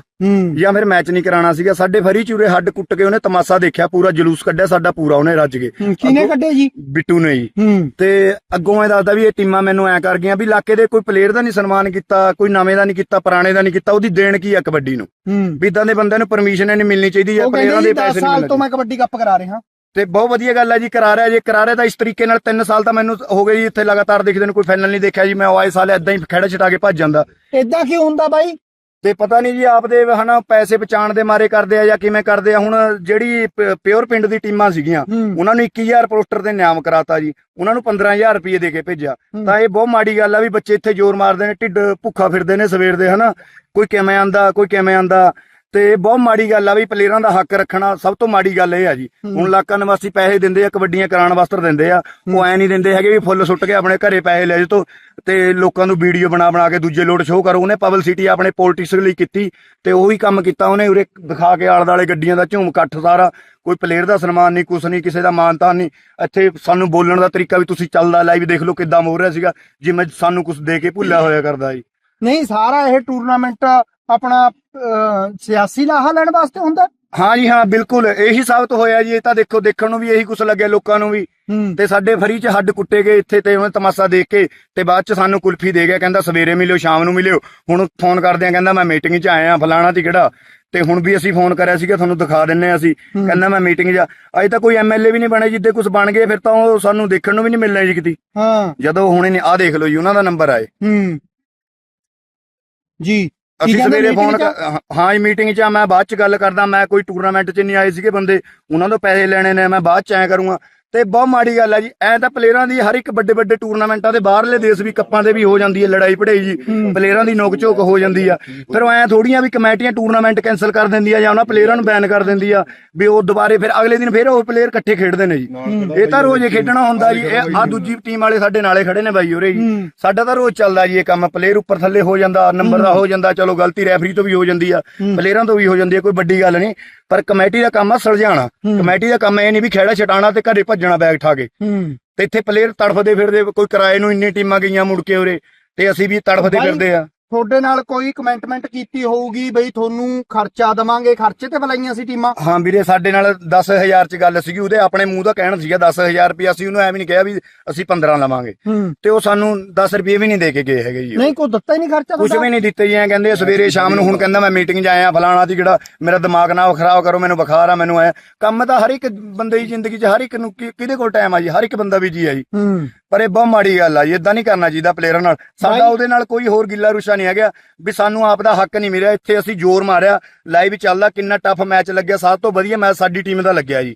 S2: ਜਾਂ ਫਿਰ ਮੈਚ ਨਹੀਂ ਕਰਾਉਣਾ ਸੀਗਾ। ਸਾਡੇ ਫਰੀ ਚੂਰੇ ਹੱਡ ਕੁੱਟ ਕੇ ਉਹਨੇ ਤਮਾਸ਼ਾ ਦੇਖਿਆ। ਪੂਰਾ ਜਲੂਸ ਕੱਢਿਆ। ਸਾਡਾ ਪੂਰਾ ਉਹਨੇ ਰੱਜ
S3: ਹੂੰ, ਕਿਹਨੇ ਕੱਢੇ ਜੀ?
S2: ਬਿੱਟੂ ਨੇ ਜੀ। ਤੇ ਅੱਗੋਂ ਇਹ ਦੱਸਦਾ ਵੀ ਇਹ ਟੀਮਾਂ ਮੈਨੂੰ ਐ ਕਰ ਗਈਆਂ ਵੀ ਇਲਾਕੇ ਦੇ ਕੋਈ ਪਲੇਅਰ ਦਾ ਨਹੀਂ ਸਨਮਾਨ ਕੀਤਾ ਕੋਈ ਨਵੇਂ ਦਾ ਨਹੀਂ ਕੀਤਾ ਪੁਰਾਣੇ ਦਾ ਨਹੀਂ ਕੀਤਾ। ਉਹਦੀ ਦੇਣ ਕੀ ਆ ਕਬੱਡੀ ਨੂੰ? ਵੀ ਇਦਾਂ ਦੇ ਬੰਦਿਆਂ ਨੂੰ ਪਰਮਿਸ਼ਨ ਨਹੀਂ ਮਿਲਣੀ ਚਾਹੀਦੀ
S3: ਉਹ
S2: ਪਲੇਅਰਾਂ ਦੇ
S3: ਜੀ 10
S2: ਪੈਸੇ ਨਹੀਂ
S3: ਸਾਲ ਤੋਂ
S2: ਮਿਲਣੇ
S3: ਮੈਂ ਕਬੱਡੀ ਕੱਪ ਕਰਾ ਰਿਹਾ।
S2: ਤੇ ਬਹੁਤ ਵਧੀਆ ਗੱਲ ਹੈ ਜੀ ਕਰਾ ਰਿਹਾ ਜੇ ਕਰਾ ਰਿਹਾ ਤਾਂ ਇਸ ਤਰੀਕੇ ਨਾਲ 3 ਸਾਲ ਤਾਂ ਮੈਨੂੰ ਹੋ ਗਏ ਜੀ ਇੱਥੇ ਲਗਾਤਾਰ ਦੇਖਦੇ ਨੂੰ ਕੋਈ ਫਾਈਨਲ ਨਹੀਂ ਦੇਖਿਆ ਜੀ ਮੈਂ ਉਹ ਆਏ ਸਾਲ ਇਦਾਂ ਹੀ ਖੜਾ ਛਟਾ ਕੇ ਭੱਜ ਜਾਂਦਾ।
S3: ਇਦਾਂ ਕਿਉਂ ਹੁੰਦਾ ਬਾਈ?
S2: ਤੇ ਪਤਾ ਨਹੀਂ ਜੀ ਆਪਦੇ ਹਨਾ ਪੈਸੇ ਬਚਾਉਣ ਦੇ ਮਾਰੇ ਕਰਦੇ ਆ ਜਾਂ ਕਿਵੇਂ ਕਰਦੇ ਆ ਹੁਣ ਜਿਹੜੀ ਪਿਓਰ ਪਿੰਡ ਦੀ ਟੀਮਾਂ ਸੀਗੀਆਂ ਉਹਨਾਂ ਨੂੰ 21000 ਪੋਸਟਰ ਤੇ ਨਿਯਮ ਕਰਾਤਾ ਜੀ ਉਹਨਾਂ ਨੂੰ 15000 ਰੁਪਏ ਦੇ ਕੇ ਭੇਜਿਆ। ਤਾਂ ਇਹ ਬਹੁਤ ਮਾੜੀ ਗੱਲ ਆ ਵੀ ਬੱਚੇ ਇੱਥੇ ਜ਼ੋਰ ਮਾਰਦੇ ਨੇ ਢਿੱਡ ਭੁੱਖਾ ਫਿਰਦੇ ਨੇ ਸਵੇਰ ਦੇ ਹਨਾ। ਕੋਈ ਕਿਵੇਂ ਆਂਦਾ ਕੋਈ ਕਿਵੇਂ ਆਂਦਾ। ਤੇ ਬਹੁਤ ਮਾੜੀ ਗੱਲ ਆ ਵੀ ਪਲੇਅਰਾਂ ਦਾ ਹੱਕ ਰੱਖਣਾ ਸਭ ਤੋਂ ਮਾੜੀ ਗੱਲ ਇਹ ਆ ਜੀ। ਹੁਣ ਇਲਾਕਾ ਨਿਵਾਸੀ ਪੈਸੇ ਦਿੰਦੇ ਆ ਕਬੱਡੀਆਂ ਕਰਾਉਣ ਵਾਸਤੇ ਦਿੰਦੇ ਆ। ਉਹ ਐ ਨਹੀਂ ਦਿੰਦੇ ਹੈਗੇ ਵੀ ਫੁੱਲ ਸੁੱਟ ਕੇ ਆਪਣੇ ਘਰੇ ਪੈਸੇ ਲੈ ਜਾਓ ਤੇ ਲੋਕਾਂ ਨੂੰ ਵੀਡੀਓ ਬਣਾ ਬਣਾ ਕੇ ਦੂਜੇ ਲੋਟ ਸ਼ੋਅ ਕਰੋ। ਉਹਨੇ ਪਬਲਿਸਿਟੀ ਆਪਣੇ ਪੋਲਿਟਿਕਸ ਲਈ ਕੀਤੀ ਤੇ ਉਹੀ ਕੰਮ ਕੀਤਾ ਉਹਨੇ। ਉਰੇ ਦਿਖਾ ਕੇ ਆਲੇ ਦਾਲੇ ਗੱਡੀਆਂ ਦਾ ਝੂਮ ਇਕੱਠ ਸਾਰਾ। ਕੋਈ ਪਲੇਅਰ ਦਾ ਸਨਮਾਨ ਨਹੀਂ ਕੁਛ ਨਹੀਂ ਕਿਸੇ ਦਾ ਮਾਨਤਾਨ ਨਹੀਂ। ਇੱਥੇ ਸਾਨੂੰ ਬੋਲਣ ਦਾ ਤਰੀਕਾ ਵੀ ਤੁਸੀਂ ਚੱਲਦਾ ਲਾਈਵ ਦੇਖ ਲਓ ਕਿੱਦਾਂ ਮੋੜ ਰਿਹਾ ਸੀਗਾ। ਜਿਵੇਂ ਸਾਨੂੰ ਕੁਝ ਦੇ ਕੇ ਭੁੱਲਿਆ ਹੋਇਆ ਕਰਦਾ ਜੀ।
S3: ਨਹੀਂ ਸਾਰਾ ਇਹ ਟੂਰਨਾਮੈਂਟ ਆਪਣਾ ਅਹ, ਸਿਆਸੀ ਲਾਹਾ ਲੈਣ ਵਾਸਤੇ ਹੁੰਦਾ?
S2: ਹਾਂ ਜੀ ਹਾਂ ਬਿਲਕੁਲ। ਇਹੀ ਸਾਬਤ ਹੋਇਆ ਜੀ ਇਹ ਤਾਂ ਦੇਖੋ ਦੇਖਣ ਨੂੰ ਵੀ ਇਹੀ ਕੁਝ ਲੱਗਿਆ ਲੋਕਾਂ ਨੂੰ ਵੀ।
S3: ਹੂੰ।
S2: ਤੇ ਸਾਡੇ ਫਰੀ 'ਚ ਹੱਡ ਕੁੱਟੇ ਗਏ ਇੱਥੇ ਤੇ ਉਹਨੇ ਤਮਾਸ਼ਾ ਦੇਖ ਕੇ ਤੇ ਬਾਅਦ 'ਚ ਸਾਨੂੰ ਕੁਲਫੀ ਦੇ ਗਿਆ ਕਹਿੰਦਾ ਸਵੇਰੇ ਮਿਲਿਓ ਸ਼ਾਮ ਨੂੰ ਮਿਲਿਓ। ਹੁਣ ਫੋਨ ਕਰਦੇ ਆ ਕਹਿੰਦਾ ਮੈਂ ਮੀਟਿੰਗ 'ਚ ਆਇਆ ਫਲਾਣਾ ਤੇ ਕਿਹੜਾ ਤੇ ਹੁਣ ਵੀ ਅਸੀਂ ਫੋਨ ਕਰਿਆ ਸੀਗਾ ਤੁਹਾਨੂੰ ਦਿਖਾ ਦਿੰਨੇ ਆ ਅਸੀਂ। ਕਹਿੰਦਾ ਮੈਂ ਮੀਟਿੰਗ 'ਚ ਆ। ਅਜੇ ਤਾਂ ਕੋਈ ਐਮਐਲਏ ਵੀ ਨਹੀਂ ਬਣੇ ਜਿੱਦੇ ਕੁਝ ਬਣ ਗਏ ਫਿਰ ਤਾਂ ਉਹ ਸਾਨੂੰ ਦੇਖਣ ਨੂੰ ਵੀ ਨਹੀਂ ਮਿਲਣਾ ਜੀ ਕਿਤੇ।
S3: ਹਾਂ।
S2: ਜਦੋਂ ਹੁਣੇ ਨੇ ਆ ਦੇਖ ਲਓ ਜੀ ਉਹਨਾਂ ਦਾ ਨੰਬਰ ਆਏ।
S3: ਹੂੰ। ਜੀ।
S2: ਅਸੀਂ
S3: ਕਹਿੰਦੇ
S2: ਸਵੇਰੇ ਫੋਨ
S3: meeting 'ਚ?
S2: ਹਾਂ ਜੀ ਮੀਟਿੰਗ 'ਚ ਆ ਮੈਂ ਬਾਅਦ 'ਚ ਗੱਲ ਕਰਦਾ ਮੈਂ ਕੋਈ ਟੂਰਨਾਮੈਂਟ 'ਚ ਨਹੀਂ ਆਏ ਸੀਗੇ ਬੰਦੇ ਉਹਨਾਂ ਤੋਂ ਪੈਸੇ ਲੈਣੇ ਨੇ ਮੈਂ ਬਾਅਦ 'ਚ ਐ ਕਰੂੰਗਾ ਤੇ ਬਹੁਤ ਮਾੜੀ ਗੱਲ ਹੈ ਜੀ। ਐ ਤਾਂ ਪਲੇਅਰਾਂ ਦੀ ਹਰ ਇੱਕ ਵੱਡੇ ਵੱਡੇ ਟੂਰਨਾਮੈਂਟਾਂ ਦੇ ਬਾਹਰਲੇ ਦੇਸ਼ ਵੀ ਕੱਪਾਂ ਦੇ ਵੀ ਹੋ ਜਾਂਦੀ ਹੈ ਲੜਾਈ ਪੜਾਈ ਜੀ। ਪਲੇਅਰਾਂ ਦੀ ਨੋਕ ਝੋਕ ਹੋ ਜਾਂਦੀ ਆ। ਫਿਰ ਐ ਥੋੜੀਆਂ ਵੀ ਕਮੇਟੀਆਂ ਟੂਰਨਾਮੈਂਟ ਕੈਨਸਲ ਕਰ ਦਿੰਦੀਆਂ ਜਾਂ ਉਹਨਾਂ ਪਲੇਅਰਾਂ ਨੂੰ ਬੈਨ ਕਰ ਦਿੰਦੀ ਆ ਵੀ ਉਹ ਦੁਬਾਰੇ ਫਿਰ ਅਗਲੇ ਦਿਨ ਫਿਰ ਉਹ ਪਲੇਅਰ ਇਕੱਠੇ ਖੇਡਦੇ ਨੇ ਜੀ। ਇਹ ਤਾਂ ਰੋਜ਼ ਹੀ ਖੇਡਣਾ ਹੁੰਦਾ ਜੀ। ਇਹ ਆ ਦੂਜੀ ਟੀਮ ਵਾਲੇ ਸਾਡੇ ਨਾਲੇ ਖੜੇ ਨੇ ਬਾਈ ਉਰੇ ਜੀ। ਸਾਡਾ ਤਾਂ ਰੋਜ਼ ਚੱਲਦਾ ਜੀ ਇਹ ਕੰਮ। ਪਲੇਅਰ ਉੱਪਰ ਥੱਲੇ ਹੋ ਜਾਂਦਾ ਨੰਬਰ ਦਾ ਹੋ। ਜਾਂਦਾ ਚਲੋ ਗਲਤੀ ਰੈਫਰੀ ਤੋਂ ਵੀ ਹੋ ਜਾਂਦੀ ਆ। ਪਲੇਅਰਾਂ ਤੋਂ ਵੀ ਹੋ ਜਾਂਦੀ ਆ ਕੋਈ ਵੱਡੀ ਗੱਲ ਨਹੀਂ। ਪਰ ਕਮੇਟੀ ਦਾ ਕੰਮ ਆ ਸੁਲਝਾਉਣਾ। ਕਮੇਟੀ ਦਾ ਕੰਮ ਇਹ ਨਹੀਂ ਵੀ ਖੇੜਾ ਛਟਾਣਾ ਤੇ ਘਰੇ ਭੱਜਣਾ ਬੈਗ ਠਾ ਕੇ।
S3: ਹੂੰ।
S2: ਤੇ ਇੱਥੇ ਪਲੇਅਰ ਤੜਫਦੇ ਫਿਰਦੇ ਕੋਈ ਕਿਰਾਏ ਨੂੰ ਇੰਨੀ ਟੀਮਾਂ ਗਈਆਂ ਮੁੜ ਕੇ ਉਰੇ ਤੇ ਅਸੀਂ ਵੀ ਤੜਫਦੇ ਫਿਰਦੇ ਆ।
S3: ਤੁਹਾਡੇ ਨਾਲ ਕੋਈ ਕਮੈਂਟਮੈਂਟ ਕੀਤੀ ਹੋਊਗੀ ਬਈ ਤੁਹਾਨੂੰ ਖਰਚਾ ਦਵਾਂਗੇ ਖਰਚੇ ਤੇ ਬੁਲਾਈਆਂ ਸੀ ਟੀਮਾਂ?
S2: ਹਾਂ ਵੀਰੇ ਸਾਡੇ ਨਾਲ 10000 ਚ ਗੱਲ ਸੀਗੀ ਉਹਦੇ ਆਪਣੇ ਮੂੰਹ ਦਾ ਕਹਿਣਾ ਸੀਗਾ 10000 ਰੁਪਏ ਅਸੀਂ ਉਹਨੂੰ ਐਵੇਂ ਨਹੀਂ ਕਿਹਾ ਵੀ ਅਸੀਂ 15 ਲਵਾਂਗੇ। ਤੇ ਉਹ ਸਾਨੂੰ 10 ਰੁਪਏ ਵੀ ਨਹੀਂ ਦੇ ਕੇ ਗਏ ਹੈਗੇ ਜੀ।
S3: ਨਹੀਂ ਕੋਈ ਦਿੱਤਾ ਹੀ ਨਹੀਂ ਖਰਚਾ
S2: ਕੁਝ? ਵੀ ਨਹੀਂ ਦਿੱਤੇ ਜੀ ਐਂ ਕਹਿੰਦੇ ਸਵੇਰੇ ਸ਼ਾਮ ਨੂੰ ਹੁਣ ਕਹਿੰਦਾ ਮੈਂ ਮੀਟਿੰਗ 'ਚ ਆਇਆ ਫਲਾਣਾ ਦੀ ਜਿਹੜਾ ਮੇਰਾ ਦਿਮਾਗ ਨਾ ਖਰਾਬ ਕਰੋ ਮੈਨੂੰ ਬੁਖਾਰ ਆ ਮੈਨੂੰ ਐ। ਕੰਮ ਤਾਂ ਹਰ ਇੱਕ ਬੰਦੇ ਦੀ ਜ਼ਿੰਦਗੀ 'ਚ ਹਰ ਇੱਕ ਨੂੰ ਕਿਹਦੇ ਕੋਲ ਟਾਈਮ ਆ ਜੀ? ਹਰ ਇੱਕ ਬੰਦਾ ਵੀ ਜੀ ਆ ਜੀ। ਪਰ ਇਹ ਬਹੁਤ ਮਾੜੀ ਗੱਲ ਆ ਜੀ ਇਦਾਂ ਨਹੀਂ ਕਰਨਾ ਚਾਹੀਦਾ ਪਲੇਅਰਾਂ ਨਾਲ। ਸਾਡਾ ਉਹਦੇ ਨਾਲ ਕੋਈ ਹੋਰ ਗਿੱਲਾ ਰੁਸ਼ਾ ਨਹੀਂ ਹੈਗਾ ਵੀ ਸਾਨੂੰ ਆਪ ਦਾ ਹੱਕ ਨਹੀਂ ਮਿਲਿਆ। ਇੱਥੇ ਅਸੀਂ ਜ਼ੋਰ ਮਾਰਿਆ। ਲਾਈਵ ਚੱਲਦਾ ਕਿੰਨਾ ਟਫ ਮੈਚ ਲੱਗਿਆ। ਸਭ ਤੋਂ ਵਧੀਆ ਮੈਚ ਸਾਡੀ ਟੀਮ ਦਾ ਲੱਗਿਆ ਜੀ।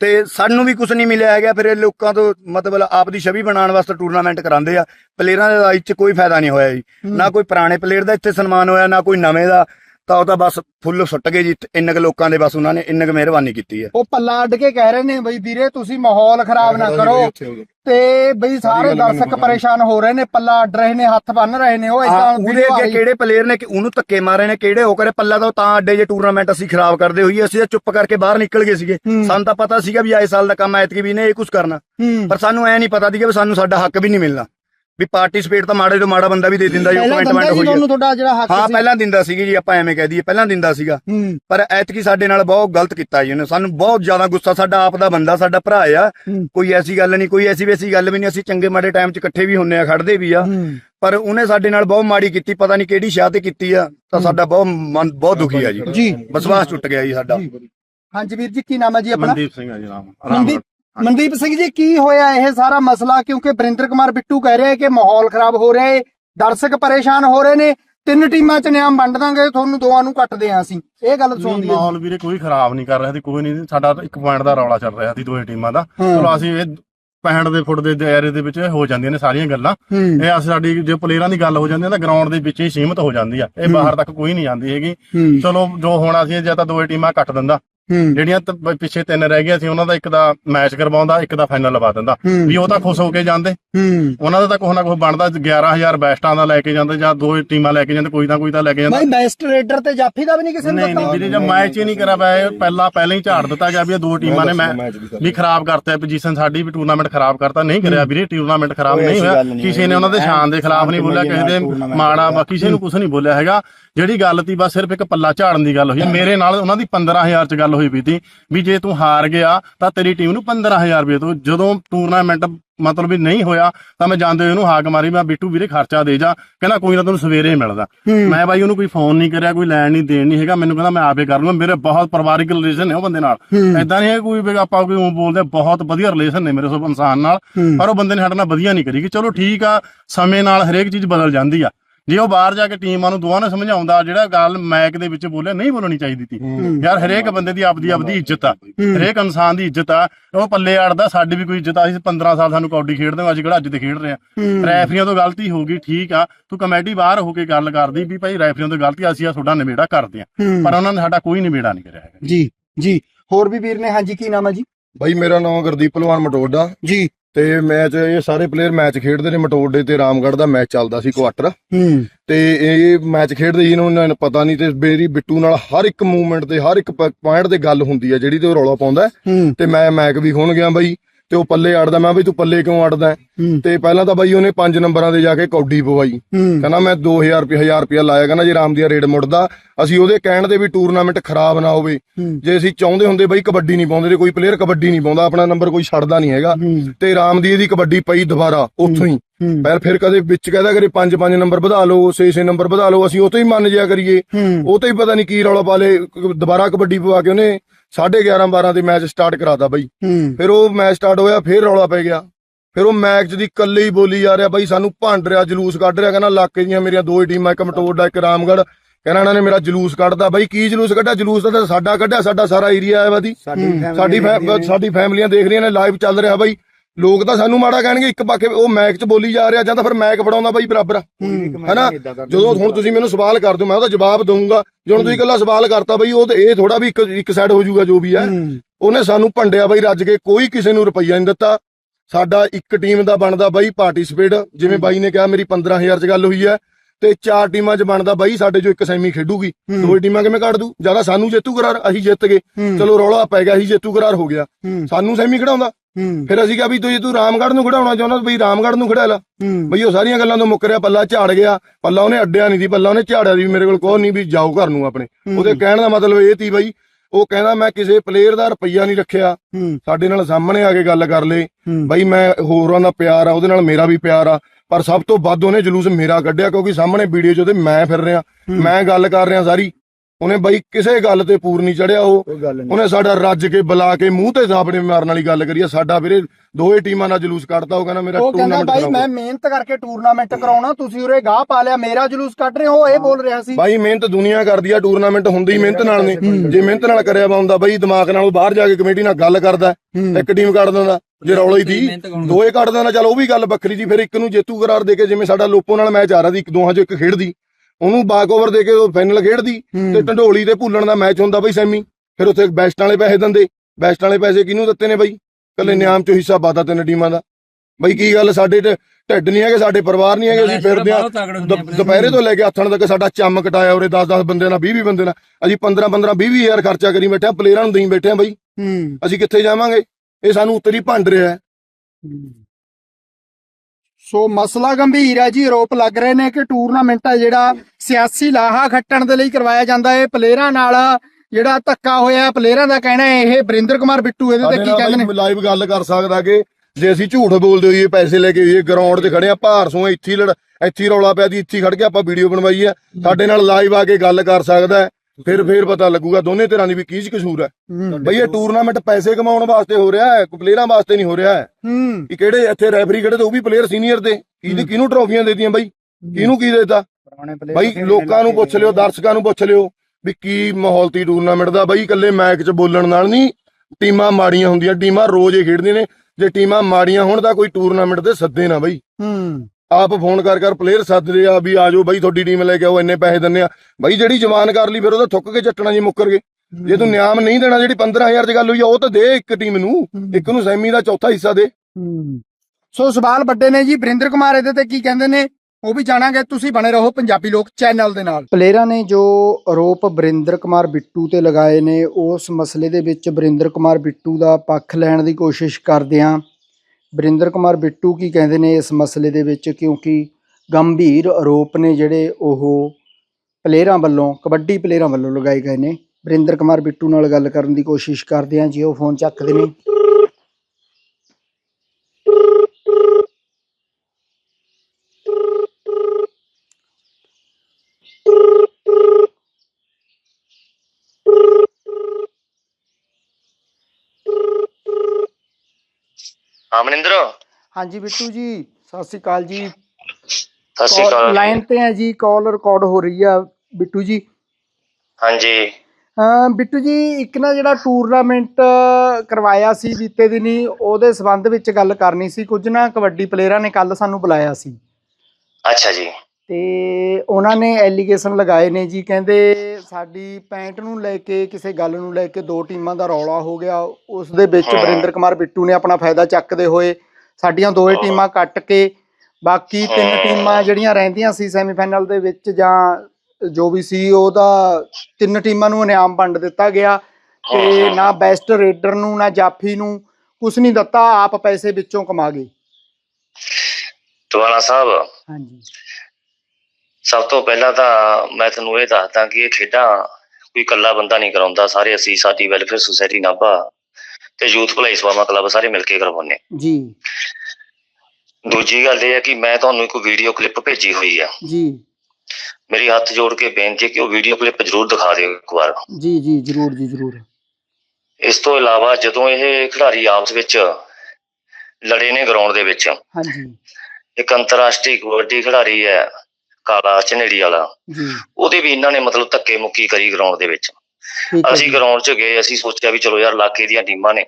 S2: ਤੇ ਸਾਨੂੰ ਵੀ ਕੁਝ ਨਹੀਂ ਮਿਲਿਆ ਹੈਗਾ। ਫਿਰ ਇਹ ਲੋਕਾਂ ਤੋਂ ਮਤਲਬ ਆਪ ਦੀ ਛਵੀ ਬਣਾਉਣ ਵਾਸਤੇ ਟੂਰਨਾਮੈਂਟ ਕਰਾਉਂਦੇ ਆ। ਪਲੇਅਰਾਂ ਦੇ ਰਾਈਟ 'ਚ ਕੋਈ ਫਾਇਦਾ ਨਹੀਂ ਹੋਇਆ ਜੀ। ਨਾ ਕੋਈ ਪੁਰਾਣੇ ਪਲੇਅਰ ਦਾ ਇੱਥੇ ਸਨਮਾਨ ਹੋਇਆ ਨਾ ਕੋਈ ਨਵੇਂ ਦਾ। ਤਾਂ ਉਹ ਤਾਂ ਬਸ ਫੁੱਲ ਸੁੱਟ ਗਏ ਜੀ ਇੰਨੇ ਕੁ ਲੋਕਾਂ ਦੇ ਬਸ ਉਹਨਾਂ ਨੇ ਇੰਨੇ ਕੁ ਮਿਹਰਬਾਨੀ ਕੀਤੀ ਹੈ।
S3: ਉਹ ਪੱਲਾ ਅੱਡ ਕੇ ਕਹਿ ਰਹੇ ਨੇ ਬਈ ਵੀਰੇ ਤੁਸੀਂ ਮਾਹੌਲ ਖਰਾਬ ਨਾ ਕਰੋ। ਤੇ ਬਈ ਸਾਰੇ ਦਰਸ਼ਕ ਪਰੇਸ਼ਾਨ ਹੋ ਰਹੇ ਨੇ ਪੱਲਾ ਅੱਡ ਰਹੇ ਨੇ ਹੱਥ ਬੰਨ ਰਹੇ ਨੇ ਉਹ ਇਦਾਂ
S2: ਉਹਦੇ ਅੱਗੇ ਕਿਹੜੇ ਪਲੇਅਰ ਨੇ ਕਿ ਉਹਨੂੰ ਧੱਕੇ ਮਾਰੇ ਨੇ ਕਿਹੜੇ ਹੋ ਕਰੇ ਪੱਲਾ ਤਾਂ ਤਾਂ ਅੱਡੇ ਜੇ ਟੂਰਨਾਮੈਂਟ ਅਸੀਂ ਖਰਾਬ ਕਰਦੇ ਹੋਈ ਅਸੀਂ ਤਾਂ ਚੁੱਪ ਕਰਕੇ ਬਾਹਰ ਨਿਕਲ ਗਏ ਸੀਗੇ। ਸਾਨੂੰ ਤਾਂ ਪਤਾ ਸੀਗਾ ਵੀ ਆਏ ਸਾਲ ਦਾ ਕੰਮ ਐਤਕੀ ਵੀ ਨੇ ਇਹ ਕੁਝ ਕਰਨਾ। ਪਰ ਸਾਨੂੰ ਐ ਨਹੀਂ ਪਤਾ ਸੀਗਾ ਵੀ ਸਾਨੂੰ ਸਾਡਾ ਹੱਕ ਵੀ ਨਹੀਂ ਮਿਲਣਾ। ਵੀ ਪਾਰਟਿਸਪੇਟ ਤਾਂ ਮਾੜੇ ਤੋਂ ਮਾੜਾ ਬੰਦਾ ਵੀ ਦੇ ਦਿੰਦਾ ਜੋ ਕਮੈਂਟਮੈਂਟ ਹੋਈ
S3: ਤੁਹਾਨੂੰ
S2: ਹੈ
S3: ਤੁਹਾਡਾ ਜਿਹੜਾ ਹੱਕ
S2: ਹਾਂ ਪਹਿਲਾਂ ਦਿੰਦਾ ਸੀਗੀ ਜੀ ਆਪਾਂ ਐਵੇਂ ਕਹਿ ਦਈਏ ਪਹਿਲਾਂ ਦਿੰਦਾ ਸੀਗਾ।
S3: ਹੂੰ।
S2: ਪਰ ਐਤਕੀ ਸਾਡੇ ਨਾਲ ਬਹੁਤ ਗਲਤ ਕੀਤਾ ਜੀ ਉਹਨੇ। ਸਾਨੂੰ ਬਹੁਤ ਜ਼ਿਆਦਾ ਗੁੱਸਾ ਸਾਡਾ ਆਪ ਦਾ ਬੰਦਾ ਸਾਡਾ ਭਰਾ ਆ।
S3: ਹੂੰ।
S2: ਕੋਈ ਐਸੀ ਗੱਲ ਨਹੀਂ ਕੋਈ ਐਸੀ ਵੈਸੀ ਗੱਲ ਵੀ ਨਹੀਂ ਅਸੀਂ ਚੰਗੇ ਮਾੜੇ ਟਾਈਮ 'ਚ ਇਕੱਠੇ ਵੀ ਹੁੰਨੇ ਆ ਖੜਦੇ ਵੀ ਆ।
S3: ਹੂੰ।
S2: ਪਰ ਉਹਨੇ ਸਾਡੇ ਨਾਲ ਬਹੁਤ ਮਾੜੀ ਕੀਤੀ ਪਤਾ ਨਹੀਂ ਕਿਹੜੀ ਸ਼ਾਹ ਤੇ ਕੀਤੀ ਆ ਤਾਂ ਸਾਡਾ ਬਹੁਤ ਮਨ ਬਹੁਤ ਦੁਖੀ ਆ ਜੀ।
S3: ਜੀ।
S2: ਵਿਸ਼ਵਾਸ ਟੁੱਟ ਗਿਆ ਜੀ ਸਾਡਾ।
S3: ਹਾਂਜੀ ਵੀਰ ਜੀ ਕੀ ਨਾਮ ਹੈ ਜੀ ਆਪਣਾ?
S6: ਮਨਦੀਪ ਸਿੰਘ ਆ ਜੀ ਨਾਮ।
S3: ਮਨਦੀਪ ਮਨਦੀਪ ਸਿੰਘ ਜੀ ਕੀ ਹੋਇਆ ਇਹ ਸਾਰਾ ਮਸਲਾ? ਕਿਉਂਕਿ ਬਰਿੰਦਰ ਕੁਮਾਰ ਬਿੱਟੂ ਕਹਿ ਰਿਹਾ ਹੈ ਕਿ ਮਾਹੌਲ ਖਰਾਬ ਹੋ ਰਿਹਾ ਹੈ ਦਰਸ਼ਕ ਪਰੇਸ਼ਾਨ ਹੋ ਰਹੇ ਨੇ। ਤਿੰਨ ਟੀਮਾਂ ਚ ਨਿਆਮ ਵੰਡ ਦਾਂਗੇ ਤੁਹਾਨੂੰ ਦੋਵਾਂ ਨੂੰ ਕੱਟਦੇ ਆਂ ਅਸੀਂ। ਇਹ ਗੱਲ ਸੁਣਦੀ ਹੈ।
S6: ਮਾਹੌਲ ਵੀਰੇ ਕੋਈ ਖਰਾਬ ਨਹੀਂ ਕਰ ਰਿਹਾ ਸੀ ਕੋਈ ਨਹੀਂ। ਸਾਡਾ ਇੱਕ ਪੁਆਇੰਟ ਦਾ ਰੌਲਾ ਚੱਲ ਰਿਹਾ ਸੀ ਦੋਵੇਂ ਟੀਮਾਂ ਦਾ। ਚਲੋ ਅਸੀਂ ਇਹ 65 ਦੇ ਫੁੱਟ ਦੇ ਦਾਇਰੇ ਦੇ ਵਿੱਚ ਹੋ ਜਾਂਦੀਆਂ ਨੇ ਸਾਰੀਆਂ ਗੱਲਾਂ। ਇਹ ਅਸੀਂ ਸਾਡੀ ਜੇ ਪਲੇਅਰਾਂ ਦੀ ਗੱਲ ਹੋ ਜਾਂਦੀ ਹੈ ਤਾਂ ਗਰਾਊਂਡ ਦੇ ਵਿੱਚ ਹੀ ਸੀਮਤ ਹੋ ਜਾਂਦੀ ਆ। ਇਹ ਬਾਹਰ ਤੱਕ ਕੋਈ ਨਹੀਂ ਜਾਂਦੀ ਹੈਗੀ। ਚਲੋ ਜੋ ਹੋਣਾ ਸੀ ਜਾਂ ਤਾਂ ਦੋਵੇਂ ਟੀਮਾਂ ਕੱਟ ਦਿੰਦਾ। ਜਿਹੜੀਆਂ ਤ- ਪਿੱਛੇ ਤਿੰਨ ਰਹਿ ਗਈਆਂ ਸੀ ਉਹਨਾਂ ਦਾ ਇੱਕ ਦਾ ਮੈਚ ਕਰਵਾਉਂਦਾ ਇੱਕ ਦਾ ਫਾਈਨਲ ਲਵਾ ਦਿੰਦਾ। ਵੀ ਉਹ ਤਾਂ ਖੁਸ਼ ਹੋ ਕੇ ਜਾਂਦੇ।
S3: ਹੂੰ।
S6: ਉਹਨਾਂ ਦਾ ਤਾਂ ਕੁਛ ਨਾ ਕੁਛ ਬਣਦਾ 11000 ਬੈਸਟਾਂ ਦਾ ਲੈ ਕੇ ਜਾਂਦੇ ਜਾਂ ਦੋ ਟੀਮਾਂ ਲੈ ਕੇ ਜਾਂਦੇ ਕੋਈ ਨਾ ਕੋਈ ਤਾਂ ਲੈ ਕੇ ਜਾਂਦਾ।
S3: ਭਾਈ ਬੈਸਟ ਰੇਡਰ ਤੇ ਜਾਫੀ ਦਾ ਵੀ ਨਹੀਂ ਕਿਸੇ ਨੂੰ
S6: ਨਹੀਂ ਨਹੀਂ
S3: ਦਿੱਤਾ
S6: ਵੀਰੇ ਜੇ ਮੈਚ ਹੀ ਨਹੀਂ ਕਰਾ ਪਾਏ ਪਹਿਲਾਂ ਪਹਿਲਾਂ ਹੀ ਝਾੜ ਦਿੱਤਾ ਗਿਆ ਵੀ ਇਹ ਦੋ ਟੀਮਾਂ ਨੇ ਮੈਂ ਵੀ ਖਰਾਬ ਕਰਤਾ ਪੋਜੀਸ਼ਨ ਸਾਡੀ ਵੀ ਟੂਰਨਾਮੈਂਟ ਖਰਾਬ ਕਰਤਾ। ਨਹੀਂ ਕਰਿਆ ਵੀਰੇ ਟੂਰਨਾਮੈਂਟ ਖਰਾਬ ਨਹੀਂ ਹੋਇਆ। ਕਿਸੇ ਨੇ ਉਹਨਾਂ ਦੇ ਸ਼ਾਨ ਦੇ ਖਿਲਾਫ ਨਹੀਂ ਬੋਲਿਆ ਕਿਸੇ ਦੇ ਮਾੜਾ ਬਾ ਕਿਸੇ ਨੂੰ ਕੁਝ ਨਹੀਂ ਬੋਲਿਆ ਹੈਗਾ। ਜਿਹੜੀ ਗੱਲ ਤੀ ਬਸ ਸਿਰਫ ਇੱਕ ਪੱਲਾ ਝਾੜਨ ਦੀ ਗੱਲ ਹੋਈ। ਮੇਰੇ ਨਾਲ ਉਹਨਾਂ ਦੀ 15000 ਚ ਗੱਲ ਹੋਈ ਵੀ ਤੀ ਵੀ ਜੇ ਤੂੰ ਹਾਰ ਗਿਆ ਤਾਂ ਤੇਰੀ ਟੀਮ ਨੂੰ 15000 ਰੁਪਏ ਤੋਂ ਜਦੋਂ ਟੂਰਨਾਮੈਂਟ ਮਤਲਬ ਵੀ ਨਹੀਂ ਹੋਇਆ ਤਾਂ ਮੈਂ ਜਾਂਦੇ ਉਹਨੂੰ ਹਾਕ ਮਾਰੀ ਮੈਂ ਬਿੱਟੂ ਵੀਰੇ ਖਰਚਾ ਦੇ ਜਾ। ਕਹਿੰਦਾ ਕੋਈ ਨਾ ਤੈਨੂੰ ਸਵੇਰੇ ਮਿਲਦਾ। ਮੈਂ ਬਾਈ ਉਹਨੂੰ ਕੋਈ ਫੋਨ ਨਹੀਂ ਕਰਿਆ ਕੋਈ ਲੈਣ ਨਹੀਂ ਦੇਣ ਨਹੀਂ ਹੈਗਾ। ਮੈਨੂੰ ਕਹਿੰਦਾ ਮੈਂ ਆਪੇ ਕਰ ਲੂੰਗਾ ਮੇਰੇ ਬਹੁਤ ਪਰਿਵਾਰਿਕ ਰਿਲੇਸ਼ਨ ਨੇ ਉਹ ਬੰਦੇ ਨਾਲ। ਐਦਾਂ ਨਹੀਂ ਹੈ ਕੋਈ ਵੀ ਆਪਾਂ ਕੋਈ ਊਂ ਬੋਲਦੇ ਬਹੁਤ ਵਧੀਆ ਰਿਲੇਸ਼ਨ ਨੇ ਮੇਰੇ ਸਭ ਇਨਸਾਨ ਨਾਲ। ਪਰ ਉਹ ਬੰਦੇ ਨੇ ਸਾਡੇ ਨਾਲ ਵਧੀਆ ਨਹੀਂ ਕਰੀ ਕਿ ਚਲੋ ਠੀਕ ਆ ਸਮੇਂ ਨਾਲ ਹਰੇਕ ਚੀਜ਼ ਬਦਲ ਜਾਂਦੀ ਆ। ਜੇ ਉਹ ਬਾਹਰ ਜਾ ਕੇ ਟੀਮਾਂ ਨੂੰ ਦੋਵਾਂ ਨੂੰ ਸਮਝਾਉਂਦਾ ਜਿਹੜਾ ਗੱਲ ਮੈਕ ਦੇ ਵਿੱਚ ਬੋਲਿਆ ਨਹੀਂ ਬੋਲਣੀ ਚਾਹੀਦੀ ਸੀ। ਯਾਰ ਹਰੇਕ ਬੰਦੇ ਦੀ ਆਪਦੀ ਆਪਦੀ ਇੱਜ਼ਤ ਆ। ਹਰੇਕ ਇਨਸਾਨ ਦੀ ਇੱਜ਼ਤ ਆ। ਉਹ ਪੱਲੇ ਅੜਦਾ ਸਾਡੀ ਵੀ ਕੋਈ ਇੱਜ਼ਤ ਆ। ਅਸੀਂ 15 ਸਾਲ ਸਾਨੂੰ ਕਬੱਡੀ ਖੇਡਦੇ ਹਾਂ ਅੱਜ ਕਿਹੜਾ ਅੱਜ ਤੇ ਖੇਡ ਰਹੇ ਆ ਰੈਫਰੀਆਂ ਤੋਂ ਗਲਤੀ ਹੋ ਗਈ ਠੀਕ ਆ। ਤੂੰ ਕਮੇਟੀ ਬਾਹਰ ਹੋ ਕੇ ਗੱਲ ਕਰਦੀ ਵੀ ਭਾਈ ਰੈਫਰੀਆਂ ਤੋਂ ਗਲਤੀ ਆ, ਅਸੀਂ ਆ ਤੁਹਾਡਾ ਨਿਬੇੜਾ ਕਰਦੇ ਆ ਪਰ ਉਹਨਾਂ ਨੇ ਸਾਡਾ ਕੋਈ ਨਿਬੇੜਾ ਨਹੀਂ ਕਰਿਆ ਹੈਗਾ।
S3: ਜੀ ਜੀ। ਹੋਰ ਵੀ ਵੀਰ ਨੇ ਹਾਂਜੀ ਕੀ ਨਾਮ ਹੈ ਜੀ?
S5: ਬਾਈ ਮੇਰਾ ਨਾਮ ਗੁਰਦੀਪ ਪਹਿਲਵਾਨ ਮਟੋਡਾ।
S3: ਜੀ।
S5: ਤੇ ਮੈਚ ਇਹ ਸਾਰੇ ਪਲੇਅਰ ਮੈਚ ਖੇਡਦੇ ਨੇ ਮਟੋਡੇ ਤੇ ਰਾਮਗੜ੍ਹ ਦਾ ਮੈਚ ਚੱਲਦਾ ਸੀ ਕੁਆਟਰ
S3: ਹੂੰ।
S5: ਤੇ ਇਹ ਮੈਚ ਖੇਡਦੇ ਸੀ ਇਹਨਾਂ ਨੂੰ ਪਤਾ ਨਹੀਂ ਤੇ ਮੇਰੀ ਬਿੱਟੂ ਨਾਲ ਹਰ ਇੱਕ ਮੂਵਮੈਂਟ ਤੇ ਹਰ ਇੱਕ ਪੁਆਇੰਟ ਤੇ ਗੱਲ ਹੁੰਦੀ ਹੈ ਜਿਹੜੀ ਤੇ ਉਹ ਰੌਲਾ ਪਾਉਂਦਾ। ਹੈ।
S3: ਹੂੰ
S5: ਤੇ ਮੈਂ ਮੈਕ ਵੀ ਖੁਣ ਗਿਆ ਬਾਈ। ਤੇ ਉਹ ਪੱਲੇ ਅੜਦਾ ਮੈਂ ਬਈ ਤੂੰ ਪੱਲੇ ਕਿਉਂ ਅੜਦਾ ਤੇ ਪਹਿਲਾਂ ਤਾਂ ਬਾਈ ਉਹਨੇ 5 ਨੰਬਰਾਂ ਤੇ ਜਾ ਕੇ ਕੌਡੀ ਪਵਾਈ। ਕਹਿੰਦਾ ਮੈਂ 2000 ਰੁਪਏ 1000 ਰੁਪਏ ਲਾਇਆ ਕਹਿੰਦਾ ਜੇ ਰਾਮ ਦੀ ਰੇਡ ਮੁੜਦਾ ਅਸੀਂ ਉਹਦੇ ਕਹਿਣ ਦੇ ਵੀ ਟੂਰਨਾਮੈਂਟ ਖਰਾਬ ਨਾ ਹੋਵੇ। ਜੇ ਅਸੀਂ ਚਾਹੁੰਦੇ ਹੁੰਦੇ ਬਈ ਕਬੱਡੀ ਨਹੀਂ ਪਾਉਂਦੇ ਤੇ ਕੋਈ ਪਲੇਅਰ ਕਬੱਡੀ ਨਹੀਂ ਪਾਉਂਦਾ ਆਪਣਾ ਨੰਬਰ ਕੋਈ ਛੱਡਦਾ ਨਹੀਂ ਹੈਗਾ। ਤੇ ਰਾਮ ਦੀ ਇਹਦੀ ਕਬੱਡੀ ਪਈ ਦੁਬਾਰਾ ਉੱਥੋਂ ਹੀ। ਪਰ ਫਿਰ ਕਦੇ ਵਿੱਚ ਕਹਦਾ ਕਰੇ 5-5 ਨੰਬਰ ਵਧਾ ਲਓ 6-6 ਨੰਬਰ ਵਧਾ ਲਓ ਅਸੀਂ ਉਹ ਤੋਂ ਹੀ ਮੰਨ ਜਿਆ ਕਰੀਏ। ਉਹ ਤੋਂ ਹੀ ਪਤਾ ਨਹੀਂ ਕੀ ਰੌਲਾ ਪਾ ਲੇ ਦੁਬਾਰਾ ਕਬੱਡੀ ਪਵਾ ਕੇ ਉਹਨੇ 11:30 12 ਤੇ ਮੈਚ ਸਟਾਰਟ ਕਰਾਤਾ ਬਈ।
S3: ਹੂੰ।
S5: ਫਿਰ ਉਹ ਮੈਚ ਸਟਾਰਟ ਹੋਇਆ ਫਿਰ ਰੌਲਾ ਪੈ ਗਿਆ। ਫਿਰ ਉਹ ਮੈਚ ਦੀ ਕੱਲੇ ਹੀ ਬੋਲੀ ਜਾ ਰਿਹਾ ਬਾਈ ਸਾਨੂੰ ਭੰਡ ਰਿਹਾ ਜਲੂਸ ਕੱਢ ਰਿਹਾ ਕਹਿੰਦਾ ਇਲਾਕੇ ਦੀਆਂ ਮੇਰੀਆਂ ਦੋ ਹੀ ਟੀਮਾਂ ਇੱਕ ਮਟੋੜਾ ਇੱਕ ਰਾਮਗੜ੍ਹ। ਕਹਿੰਦਾ ਇਹਨਾਂ ਨੇ ਮੇਰਾ ਜਲੂਸ ਕੱਢਦਾ ਬਾਈ ਕੀ ਜਲੂਸ ਕੱਢਿਆ? ਜਲੂਸ ਤਾਂ ਸਾਡਾ ਕੱਢਿਆ ਸਾਡਾ ਸਾਰਾ ਏਰੀਆ ਹੈ ਵਾਦੀ ਸਾਡੀ ਸਾਡੀ ਫੈਮਲੀਆਂ ਦੇਖ ਰਹੀਆਂ ਨੇ ਲਾਈਵ ਚੱਲ ਰਿਹਾ ਬਾਈ। ਲੋਕ ਤਾਂ ਸਾਨੂੰ ਮਾੜਾ ਕਹਿਣਗੇ ਇੱਕ ਪਾਸੇ ਉਹ ਮੈਚ 'ਚ ਬੋਲੀ ਜਾ ਰਿਹਾ ਜਾਂ ਤਾਂ ਫਿਰ ਮੈਚ ਫੜਾਉਂਦਾ ਬਾਈ ਬਰਾਬਰ ਹੈਨਾ? ਜਦੋਂ ਹੁਣ ਤੁਸੀਂ ਮੈਨੂੰ ਸਵਾਲ ਕਰ ਦਿਓ ਮੈਂ ਉਹਦਾ ਜਵਾਬ ਦਊਂਗਾ। ਜੇ ਹੁਣ ਤੁਸੀਂ ਇਕੱਲਾ ਸਵਾਲ ਕਰਤਾ ਬਈ ਉਹ ਤੇ ਇਹ ਥੋੜਾ ਵੀ ਇੱਕ ਇੱਕ ਸਾਈਡ ਹੋ ਜਾਊਗਾ ਜੋ ਵੀ ਹੈ। ਉਹਨੇ ਸਾਨੂੰ ਭੰਡਿਆ ਬਾਈ ਰੱਜ ਕੇ ਕੋਈ ਕਿਸੇ ਨੂੰ ਰੁਪਈਆ ਨਹੀਂ ਦਿੱਤਾ। ਸਾਡਾ ਇੱਕ ਟੀਮ ਦਾ ਬਣਦਾ ਬਾਈ ਪਾਰਟਿਸਿਪੇਟ ਜਿਵੇਂ ਬਾਈ ਨੇ ਕਿਹਾ ਮੇਰੀ 15000 ਚ ਗੱਲ ਹੋਈ ਹੈ ਤੇ ਚਾਰ ਟੀਮਾਂ ਚ ਬਣਦਾ ਬਾਈ ਸਾਡੇ ਜੋ ਇੱਕ ਸੈਮੀ ਖੇਡੂਗੀ। ਦੋ ਟੀਮਾਂ ਕਿਵੇਂ ਕੱਢ ਦੂ? ਜ਼ਿਆਦਾ ਸਾਨੂੰ ਜੇਤੂ ਕਰਾਰ ਅਸੀਂ ਜਿੱਤ ਗਏ। ਚਲੋ ਰੌਲਾ ਪੈ ਗਿਆ ਅਸੀਂ ਜੇਤੂ ਕਰਾਰ ਹੋ ਗਿਆ। ਸਾਨੂੰ ਸੈਮੀ ਖੜਾਉਂਦਾ ਫਿਰ ਅਸੀਂ ਕਿਹਾ ਵੀ ਤੂੰ ਜੇ ਤੂੰ ਰਾਮਗੜ੍ਹ ਨੂੰ ਖੜਾਉਣਾ ਚਾਹੁੰਦਾ ਬਈ ਰਾਮਗੜ੍ਹ ਨੂੰ ਖੜਾ ਲੈ। ਬਈ ਉਹ ਸਾਰੀਆਂ ਗੱਲਾਂ ਤੋਂ ਮੁੱਕ ਰਿਹਾ ਪੱਲਾ ਝਾੜ ਗਿਆ ਪੱਲਾ ਉਹਨੇ ਅੱਡਿਆ ਨਹੀਂ ਸੀ ਪੱਲਾ ਉਹਨੇ ਝਾੜਿਆ ਵੀ ਮੇਰੇ ਕੋਲ ਕੋਈ ਨਹੀਂ ਵੀ ਜਾਓ ਘਰ ਨੂੰ ਆਪਣੇ। ਉਹਦੇ ਕਹਿਣ ਦਾ ਮਤਲਬ ਇਹ ਸੀ ਬਈ ਉਹ ਕਹਿੰਦਾ ਮੈਂ ਕਿਸੇ ਪਲੇਅਰ ਦਾ ਰੁਪਈਆ ਨਹੀਂ ਰੱਖਿਆ। ਸਾਡੇ ਨਾਲ ਸਾਹਮਣੇ ਆ ਕੇ ਗੱਲ ਕਰ ਲੇ। ਬਈ ਮੈਂ ਹੋਰਾਂ ਦਾ ਪਿਆਰ ਆ ਉਹਦੇ ਨਾਲ ਮੇਰਾ ਵੀ ਪਿਆਰ ਆ। ਪਰ ਸਭ ਤੋਂ ਵੱਧ ਉਹਨੇ ਜਲੂਸ ਮੇਰਾ ਕੱਢਿਆ ਕਿਉਂਕਿ ਸਾਹਮਣੇ ਵੀਡੀਓ 'ਚ ਉਹਦੇ ਮੈਂ ਫਿਰ ਰਿਹਾ। ਮੈਂ ਗੱਲ ਕਰ ਰਿਹਾ ਸਾਰੀ। ਉਹਨੇ ਬਾਈ ਕਿਸੇ ਗੱਲ ਤੇ ਪੂਰ ਨਹੀਂ ਚੜਿਆ ਉਹ।
S2: ਕੋਈ ਗੱਲ ਨਹੀਂ।
S5: ਉਹਨੇ ਸਾਡਾ ਰੱਜ ਕੇ ਬੁਲਾ ਕੇ ਮੂੰਹ ਤੇ ਸਾਪੜੇ ਮਾਰਨ ਵਾਲੀ ਗੱਲ ਕਰੀ ਆ। ਸਾਡਾ ਵੀਰੇ ਦੋਏ ਟੀਮਾਂ ਨਾਲ ਜਲੂਸ ਕੱਢਤਾ ਉਹ ਕਹਿੰਦਾ ਮੇਰਾ
S3: ਉਹ ਕਹਿੰਦਾ
S5: ਟੂਰਨਾਮੈਂਟ
S3: ਬਾਈ
S5: ਕਰਾਓ
S3: ਮੈਂ ਮਿਹਨਤ ਕਰਕੇ ਟੂਰਨਾਮੈਂਟ ਕਰਾਉਣਾ ਤੁਸੀਂ ਉਰੇ ਗਾਹ ਪਾ ਲਿਆ ਮੇਰਾ ਜਲੂਸ ਕੱਢ ਰਹੇ ਹੋ ਇਹ ਬੋਲ ਰਿਹਾ ਸੀ।
S5: ਬਾਈ ਮਿਹਨਤ ਦੁਨੀਆ ਕਰਦੀ ਆ ਟੂਰਨਾਮੈਂਟ ਹੁੰਦੀ ਹੀ ਮਿਹਨਤ ਨਾਲ ਨੇ ਜੇ ਮਿਹਨਤ ਨਾਲ ਕਰਿਆ ਵਾ ਹੁੰਦਾ ਬਾਈ ਦਿਮਾਗ ਨਾਲ ਉਹ ਬਾਹਰ ਜਾ ਕੇ ਕਮੇਟੀ ਨਾਲ ਗੱਲ ਕਰਦਾ ਇੱਕ ਟੀਮ ਕੱਢ ਦਿੰਦਾ ਜੇ ਰੌਲਾ ਹੀ ਦੀ ਦੋਏ ਕੱਢ ਦਿੰਦਾ ਚਲ ਉਹ ਵੀ ਗੱਲ ਵੱਖਰੀ ਸੀ ਫਿਰ ਇੱਕ ਨੂੰ ਜੇਤੂ ਕਰਾਰ ਦੇ ਕੇ ਜਿਵੇਂ ਸਾਡਾ ਲੋਪੋ ਨਾਲ ਮੈਚ ਆ ਰਿਹਾ ਸੀ ਇੱਕ ਦੋਹਾਂ ਚੋਂ ਇੱਕ ਖੇਡਦੀ। ਉਹਨੂੰ ਬਾਕ ਓਵਰ ਦੇ ਕੇ ਉਹ ਫਾਈਨਲ ਖੇਡਦੀ ਤੇ ਢੰਡੋਲੀ ਤੇ ਭੁੱਲਣ ਦਾ ਮੈਚ ਹੁੰਦਾ ਬਈ ਸੈਮੀ। ਫਿਰ ਉੱਥੇ ਬੈਸਟ ਵਾਲੇ ਪੈਸੇ ਦਿੰਦੇ। ਬੈਸਟ ਵਾਲੇ ਪੈਸੇ ਕਿਹਨੂੰ ਦਿੱਤੇ ਨੇ ਬਾਈ? ਕੱਲੇ ਨਿਆਮ ਚੋਂ ਹਿੱਸਾ ਪਾਤਾ ਤਿੰਨ ਟੀਮਾਂ ਦਾ। ਬਈ ਕੀ ਗੱਲ ਸਾਡੇ ਢਿੱਡ ਨਹੀਂ ਹੈਗੇ ਸਾਡੇ ਪਰਿਵਾਰ ਨਹੀਂ ਹੈਗੇ ਅਸੀਂ ਫਿਰਦੇ ਆ ਦੁਪਹਿਰੇ ਤੋਂ ਲੈ ਕੇ ਆਥਣ ਤੱਕ ਸਾਡਾ ਚੰਮ ਕਟਾਇਆ ਉਰੇ 10-10 ਬੰਦੇ ਨਾਲ 20-20 ਬੰਦੇ ਨਾਲ। ਅਸੀਂ 15-15 20 ਹਜ਼ਾਰ ਖਰਚਾ ਕਰੀ ਬੈਠੇ ਆ ਪਲੇਅਰਾਂ ਨੂੰ ਦੇਈ ਬੈਠੇ ਆ ਬਾਈ। ਅਸੀਂ ਕਿੱਥੇ ਜਾਵਾਂਗੇ? ਇਹ ਸਾਨੂੰ ਉੱਤਰ ਭੰਡ ਰਿਹਾ ਹੈ।
S3: ਸੋ ਮਸਲਾ ਗੰਭੀਰ ਹੈ ਜੀ ਆਰੋਪ ਲੱਗ ਰਹੇ ਨੇ ਕਿ ਟੂਰਨਾਮੈਂਟ ਹੈ ਜਿਹੜਾ ਸਿਆਸੀ ਲਾਹਾ ਖੱਟਣ ਦੇ ਲਈ ਕਰਵਾਇਆ ਜਾਂਦਾ ਹੈ। ਪਲੇਅਰਾਂ ਨਾਲ ਜਿਹੜਾ ਧੱਕਾ ਹੋਇਆ ਪਲੇਅਰਾਂ ਦਾ ਕਹਿਣਾ ਹੈ ਇਹ ਬਰਿੰਦਰ ਕੁਮਾਰ ਬਿੱਟੂ ਇਹਦੇ ਤੇ ਕੀ ਕਹਿੰਦੇ ਨੇ?
S5: ਲਾਈਵ ਗੱਲ ਕਰ ਸਕਦਾ ਕਿ ਜੇ ਅਸੀਂ ਝੂਠ ਬੋਲਦੇ ਹੋਈਏ ਪੈਸੇ ਲੈ ਕੇ ਹੋਈਏ ਗਰਾਊਂਡ 'ਚ ਖੜੇ ਆ ਭਾਰਸੋਂ ਇੱਥੇ ਲੜ ਇੱਥੇ ਰੌਲਾ ਪਿਆ ਦੀ ਇੱਥੇ ਖੜ ਕੇ ਆਪਾਂ ਵੀਡੀਓ ਬਣਵਾਈ ਹੈ ਸਾਡੇ ਨਾਲ ਲਾਈਵ ਆ ਕੇ ਗੱਲ ਕਰ ਸਕਦਾ। ਫਿਰ ਫਿਰ ਪਤਾ ਲੱਗੂਗਾ ਦੋਨੇ ਧਿਰਾਂ ਦੀ ਵੀ ਕੀ 'ਚ ਕਸੂਰ ਹੈ। ਬਈ ਇਹ ਟੂਰਨਾਮੈਂਟ ਪੈਸੇ ਕਮਾਉਣ ਵਾਸਤੇ ਹੋ ਰਿਹਾ ਹੈ ਪਲੇਅਰਾਂ ਵਾਸਤੇ ਨਹੀਂ ਹੋ ਰਿਹਾ ਹੈ। ਕਿ ਕਿਹੜੇ ਇੱਥੇ ਰੈਫਰੀ ਕਿਹੜੇ ਤੇ ਉਹ ਵੀ ਪਲੇਅਰ ਸੀਨੀਅਰ ਦੇ। ਕਿਹਦੀ ਕਿਹਨੂੰ ਟਰੋਫੀਆਂ ਦੇਤੀਆਂ ਬਈ? ਕਿਹਨੂੰ ਕੀ ਦੇਤਾ? ਬਾਈ ਲੋਕਾਂ ਨੂੰ ਪੁੱਛ ਲਿਓ ਦਰਸ਼ਕਾਂ ਨੂੰ ਪੁੱਛ ਲਿਓ ਵੀ ਕੀ ਮਾਹੌਲ ਤੀ ਟੂਰਨਾਮੈਂਟ ਦਾ। ਬਾਈ ਇਕੱਲੇ ਮੈਚ 'ਚ ਬੋਲਣ ਨਾਲ ਨਹੀਂ ਟੀਮਾਂ ਮਾੜੀਆਂ ਹੁੰਦੀਆਂ ਟੀਮਾਂ ਰੋਜ਼ ਹੀ ਖੇਡਦੀਆਂ ਨੇ। ਜੇ ਟੀਮਾਂ ਮਾੜੀਆਂ ਹੋਣ ਤਾਂ ਕੋਈ ਟੂਰਨਾਮੈਂਟ ਦੇ ਸੱਦੇ ਨਾ ਬਾਈ।
S3: ਹੂੰ।
S5: ਆਪ ਫੋਨ ਕਰ ਕਰ ਪਲੇਅਰ ਸੱਦਦੇ ਆ ਵੀ ਆਜੋ ਬਾਈ ਤੁਹਾਡੀ ਟੀਮ ਲੈ ਕੇ ਆਓ ਇੰਨੇ ਪੈਸੇ ਦਿੰਨੇ ਆ। ਬਾਈ ਜਿਹੜੀ ਜਵਾਨ ਕਰ ਲਈ ਫਿਰ ਉਹਦਾ ਥੁੱਕ ਕੇ ਚੱਟਣਾ ਜੀ ਮੁੱਕਰ ਗਏ ਜੇ ਤੂੰ ਨਿਆਮ ਨਹੀਂ ਦੇਣਾ ਜਿਹੜੀ 15000 ਦੀ ਗੱਲ ਹੋਈ ਆ ਉਹ ਤਾਂ ਦੇ ਇੱਕ ਟੀਮ ਨੂੰ। ਇੱਕ ਨੂੰ ਸੈਮੀ ਦਾ ਚੌਥਾ ਹਿੱਸਾ ਦੇ।
S3: ਸੋ ਸਵਾਲ ਵੱਡੇ ਨੇ ਜੀ ਬਰਿੰਦਰ ਕੁਮਾਰ ਇਹਦੇ ਤੇ ਕੀ ਕਹਿੰਦੇ ਨੇ? ਉਹ ਵੀ ਜਾਣਾਂਗੇ ਤੁਸੀਂ ਬਣੇ ਰਹੋ ਪੰਜਾਬੀ ਲੋਕ ਚੈਨਲ ਦੇ ਨਾਲ। ਪਲੇਅਰਾਂ ਨੇ ਜੋ ਆਰੋਪ ਬਰਿੰਦਰ ਕੁਮਾਰ ਬਿੱਟੂ ਤੇ ਲਗਾਏ ਨੇ ਉਸ ਮਸਲੇ ਦੇ ਵਿੱਚ ਬਰਿੰਦਰ ਕੁਮਾਰ ਬਿੱਟੂ ਦਾ ਪੱਖ ਲੈਣ ਦੀ ਕੋਸ਼ਿਸ਼ ਕਰਦੇ ਆਂ। ਬਰਿੰਦਰ ਕੁਮਾਰ ਬਿੱਟੂ ਕੀ ਕਹਿੰਦੇ ਨੇ ਇਸ ਮਸਲੇ ਦੇ ਵਿੱਚ? ਕਿਉਂਕਿ ਗੰਭੀਰ ਆਰੋਪ ਨੇ ਜਿਹੜੇ ਉਹ ਪਲੇਅਰਾਂ ਵੱਲੋਂ, ਕਬੱਡੀ ਪਲੇਅਰਾਂ ਵੱਲੋਂ ਲਗਾਏ ਗਏ ਨੇ। ਬਰਿੰਦਰ ਕੁਮਾਰ ਬਿੱਟੂ ਨਾਲ ਗੱਲ ਕਰਨ ਦੀ ਕੋਸ਼ਿਸ਼ ਕਰਦੇ ਹਾਂ ਜੀ, ਉਹ ਫੋਨ ਚੱਕਦੇ ਨੇ।
S4: ਹਾਂ ਮਨਿੰਦਰ?
S3: ਹਾਂਜੀ ਬਿੱਟੂ ਜੀ ਸਤਿ ਸ਼੍ਰੀ ਅਕਾਲ ਜੀ।
S4: ਸਤਿ ਸ਼੍ਰੀ ਅਕਾਲ।
S3: ਲਾਈਨ ਤੇ ਹੈ ਜੀ ਕਾਲ ਰਿਕਾਰਡ ਹੋ ਰਹੀ ਆ ਬਿੱਟੂ ਜੀ।
S4: ਹਾਂਜੀ।
S3: ਹਾਂ ਬਿੱਟੂ ਜੀ ਇੱਕ ਨਾ ਜਿਹੜਾ ਟੂਰਨਾਮੈਂਟ ਕਰਵਾਇਆ ਸੀ ਬੀਤੇ ਦਿਨੀ ਉਹਦੇ ਸਬੰਧ ਵਿੱਚ ਗੱਲ ਕਰਨੀ ਸੀ। ਕੁਝ ਨਾ ਕਬੱਡੀ ਪਲੇਅਰਾਂ ਨੇ ਕੱਲ ਸਾਨੂੰ ਬੁਲਾਇਆ ਸੀ।
S4: ਅੱਛਾ ਜੀ।
S3: ਤੇ ਉਹਨਾਂ ਨੇ ਐਲੀਗੇਸ਼ਨ ਲਗਾਏ ਨੇ ਜੀ ਕਹਿੰਦੇ ਸਾਡੀ ਪੈਂਟ ਨੂੰ ਲੈ ਕੇ ਕਿਸੇ ਗੱਲ ਨੂੰ ਲੈ ਕੇ ਦੋ ਟੀਮਾਂ ਦਾ ਰੌਲਾ ਹੋ ਗਿਆ ਉਸ ਦੇ ਵਿੱਚ। ਵਰਿੰਦਰ ਕੁਮਾਰ ਬਿੱਟੂ ਨੇ ਆਪਣਾ ਫਾਇਦਾ ਚੱਕਦੇ ਹੋਏ ਸਾਡੀਆਂ
S4: ਹਾਂ।
S3: ਟੀਮਾਂ ਕੱਟ ਕੇ ਬਾਕੀ ਤਿੰਨ। ਟੀਮਾਂ ਜਿਹੜੀਆਂ ਰਹਿੰਦੀਆਂ ਸੀ ਸੈਮੀਫਾਈਨਲ ਦੇ ਵਿੱਚ ਜਾਂ ਜੋ ਵੀ ਸੀ ਉਹਦਾ ਤਿੰਨ ਟੀਮਾਂ ਨੂੰ ਇਨਾਮ ਵੰਡ ਦਿੱਤਾ ਗਿਆ ਤੇ। ਨਾ ਬੈਸਟ ਰੇਡਰ ਨੂੰ ਨਾ ਜਾਫੀ ਨੂੰ ਕੁਝ ਨਹੀਂ ਦਿੱਤਾ ਆਪ ਪੈਸੇ ਵਿੱਚੋਂ ਕਮਾ ਗਏ
S4: ਟਵਾਲਾ ਸਾਹਿਬ
S3: ਹਾਂਜੀ
S4: ਸਭ ਤੋਂ ਪਹਿਲਾਂ ਤਾਂ ਮੈਂ ਤੁਹਾਨੂੰ ਇਹ ਦੱਸਦਾ ਕਿ ਇਹ ਖੇਡਾਂ ਕੋਈ ਇਕੱਲਾ ਬੰਦਾ ਨਹੀਂ ਕਰਾਉਂਦਾ। ਸਾਰੇ ਅਸੀਂ ਸਾਡੀ ਵੈਲਫੇਅਰ ਸੁਸਾਇਟੀ ਨਾਭਾ ਤੇ ਯੂਥ ਭਲਾਈ ਸੇਵਾਵਾਂ ਕਲੱਬ ਸਾਰੇ ਮਿਲ ਕੇ ਕਰਵਾਉਂਦੇ।
S3: ਜੀ।
S4: ਦੂਜੀ ਗੱਲ ਇਹ ਹੈ ਕਿ ਮੈਂ ਤੁਹਾਨੂੰ ਇੱਕ ਵੀਡੀਓ ਕਲਿੱਪ ਭੇਜੀ ਹੋਈ ਆ।
S3: ਜੀ।
S4: ਮੇਰੀ ਹੱਥ ਜੋੜ ਕੇ ਬੇਨਤੀ ਹੈ ਕਿ ਉਹ ਵੀਡੀਓ ਕਲਿੱਪ ਜ਼ਰੂਰ ਦਿਖਾ ਦਿਓ ਇੱਕ ਵਾਰ।
S3: ਜੀ ਜੀ ਜਰੂਰ ਜੀ ਜਰੂਰ।
S4: ਇਸ ਤੋਂ ਇਲਾਵਾ ਜਦੋਂ ਇਹ ਖਿਡਾਰੀ ਆਪਸ ਵਿੱਚ ਲੜੇ ਨੇ ਗਰਾਊਂਡ ਦੇ ਵਿੱਚ
S3: ਹਾਂਜੀ।
S4: ਇੱਕ ਅੰਤਰਰਾਸ਼ਟਰੀ ਕਬੱਡੀ ਖਿਡਾਰੀ ਹੈ ਕਾਲਾ ਝਨੇੜੀ ਵਾਲਾ। ਉਹਦੇ ਵੀ ਇਹਨਾਂ ਨੇ ਮਤਲਬ ਧੱਕੇ ਮੁੱਕੀ ਕਰੀ ਗਰਾਊਂਡ ਦੇ ਵਿੱਚ। ਅਸੀਂ ਗਰਾਊਂਡ 'ਚ ਗਏ ਅਸੀਂ ਸੋਚਿਆ ਵੀ ਚਲੋ ਯਾਰ ਇਲਾਕੇ ਦੀਆਂ ਟੀਮਾਂ ਨੇ।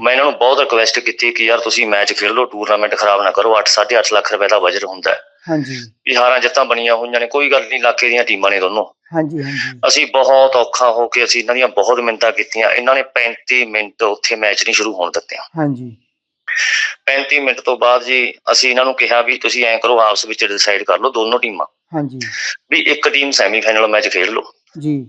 S4: ਮੈਂ ਇਹਨਾਂ ਨੂੰ ਬਹੁਤ ਰਿਕਵੈਸਟ ਕੀਤੀ ਕਿ ਯਾਰ ਤੁਸੀਂ ਮੈਚ ਖੇਡ ਲਓ ਟੂਰਨਾਮੈਂਟ ਖਰਾਬ ਨਾ ਕਰੋ 8 8.5 ਲੱਖ ਰੁਪਏ ਦਾ ਬਜਟ ਹੁੰਦਾ ਹੈ।
S3: ਹਾਂਜੀ।
S4: ਵੀ ਹਾਰਾਂ ਜਿੱਤਾਂ ਬਣੀਆਂ ਹੋਈਆਂ ਨੇ ਕੋਈ ਗੱਲ ਨਹੀਂ ਇਲਾਕੇ ਦੀਆਂ ਟੀਮਾਂ ਨੇ ਦੋਨੋਂ।
S3: ਹਾਂਜੀ ਹਾਂਜੀ।
S4: ਅਸੀਂ ਬਹੁਤ ਔਖਾ ਹੋ ਕੇ ਅਸੀਂ ਇਹਨਾਂ ਦੀਆਂ ਬਹੁਤ ਮਿੰਨਤਾਂ ਕੀਤੀਆਂ। ਇਹਨਾਂ ਨੇ 35 ਮਿੰਟ ਉੱਥੇ ਮੈਚ ਨਹੀਂ ਸ਼ੁਰੂ ਹੋਣ ਦਿੱਤੇ
S3: ਹਾਂਜੀ।
S4: 35 ਮਿੰਟ ਤੋਂ ਬਾਅਦ ਜੀ ਅਸੀਂ ਇਹਨਾਂ ਨੂੰ ਕਿਹਾ ਵੀ ਤੁਸੀਂ ਐਂ ਕਰੋ ਆਪਸ ਵਿੱਚ ਡਿਸਾਈਡ ਕਰ ਲਓ ਦੋਨੋਂ ਟੀਮਾਂ।
S3: ਹਾਂਜੀ।
S4: ਵੀ ਇੱਕ ਟੀਮ ਸੈਮੀਫਾਈਨਲ ਮੈਚ ਖੇਡ ਲਓ।
S3: ਜੀ।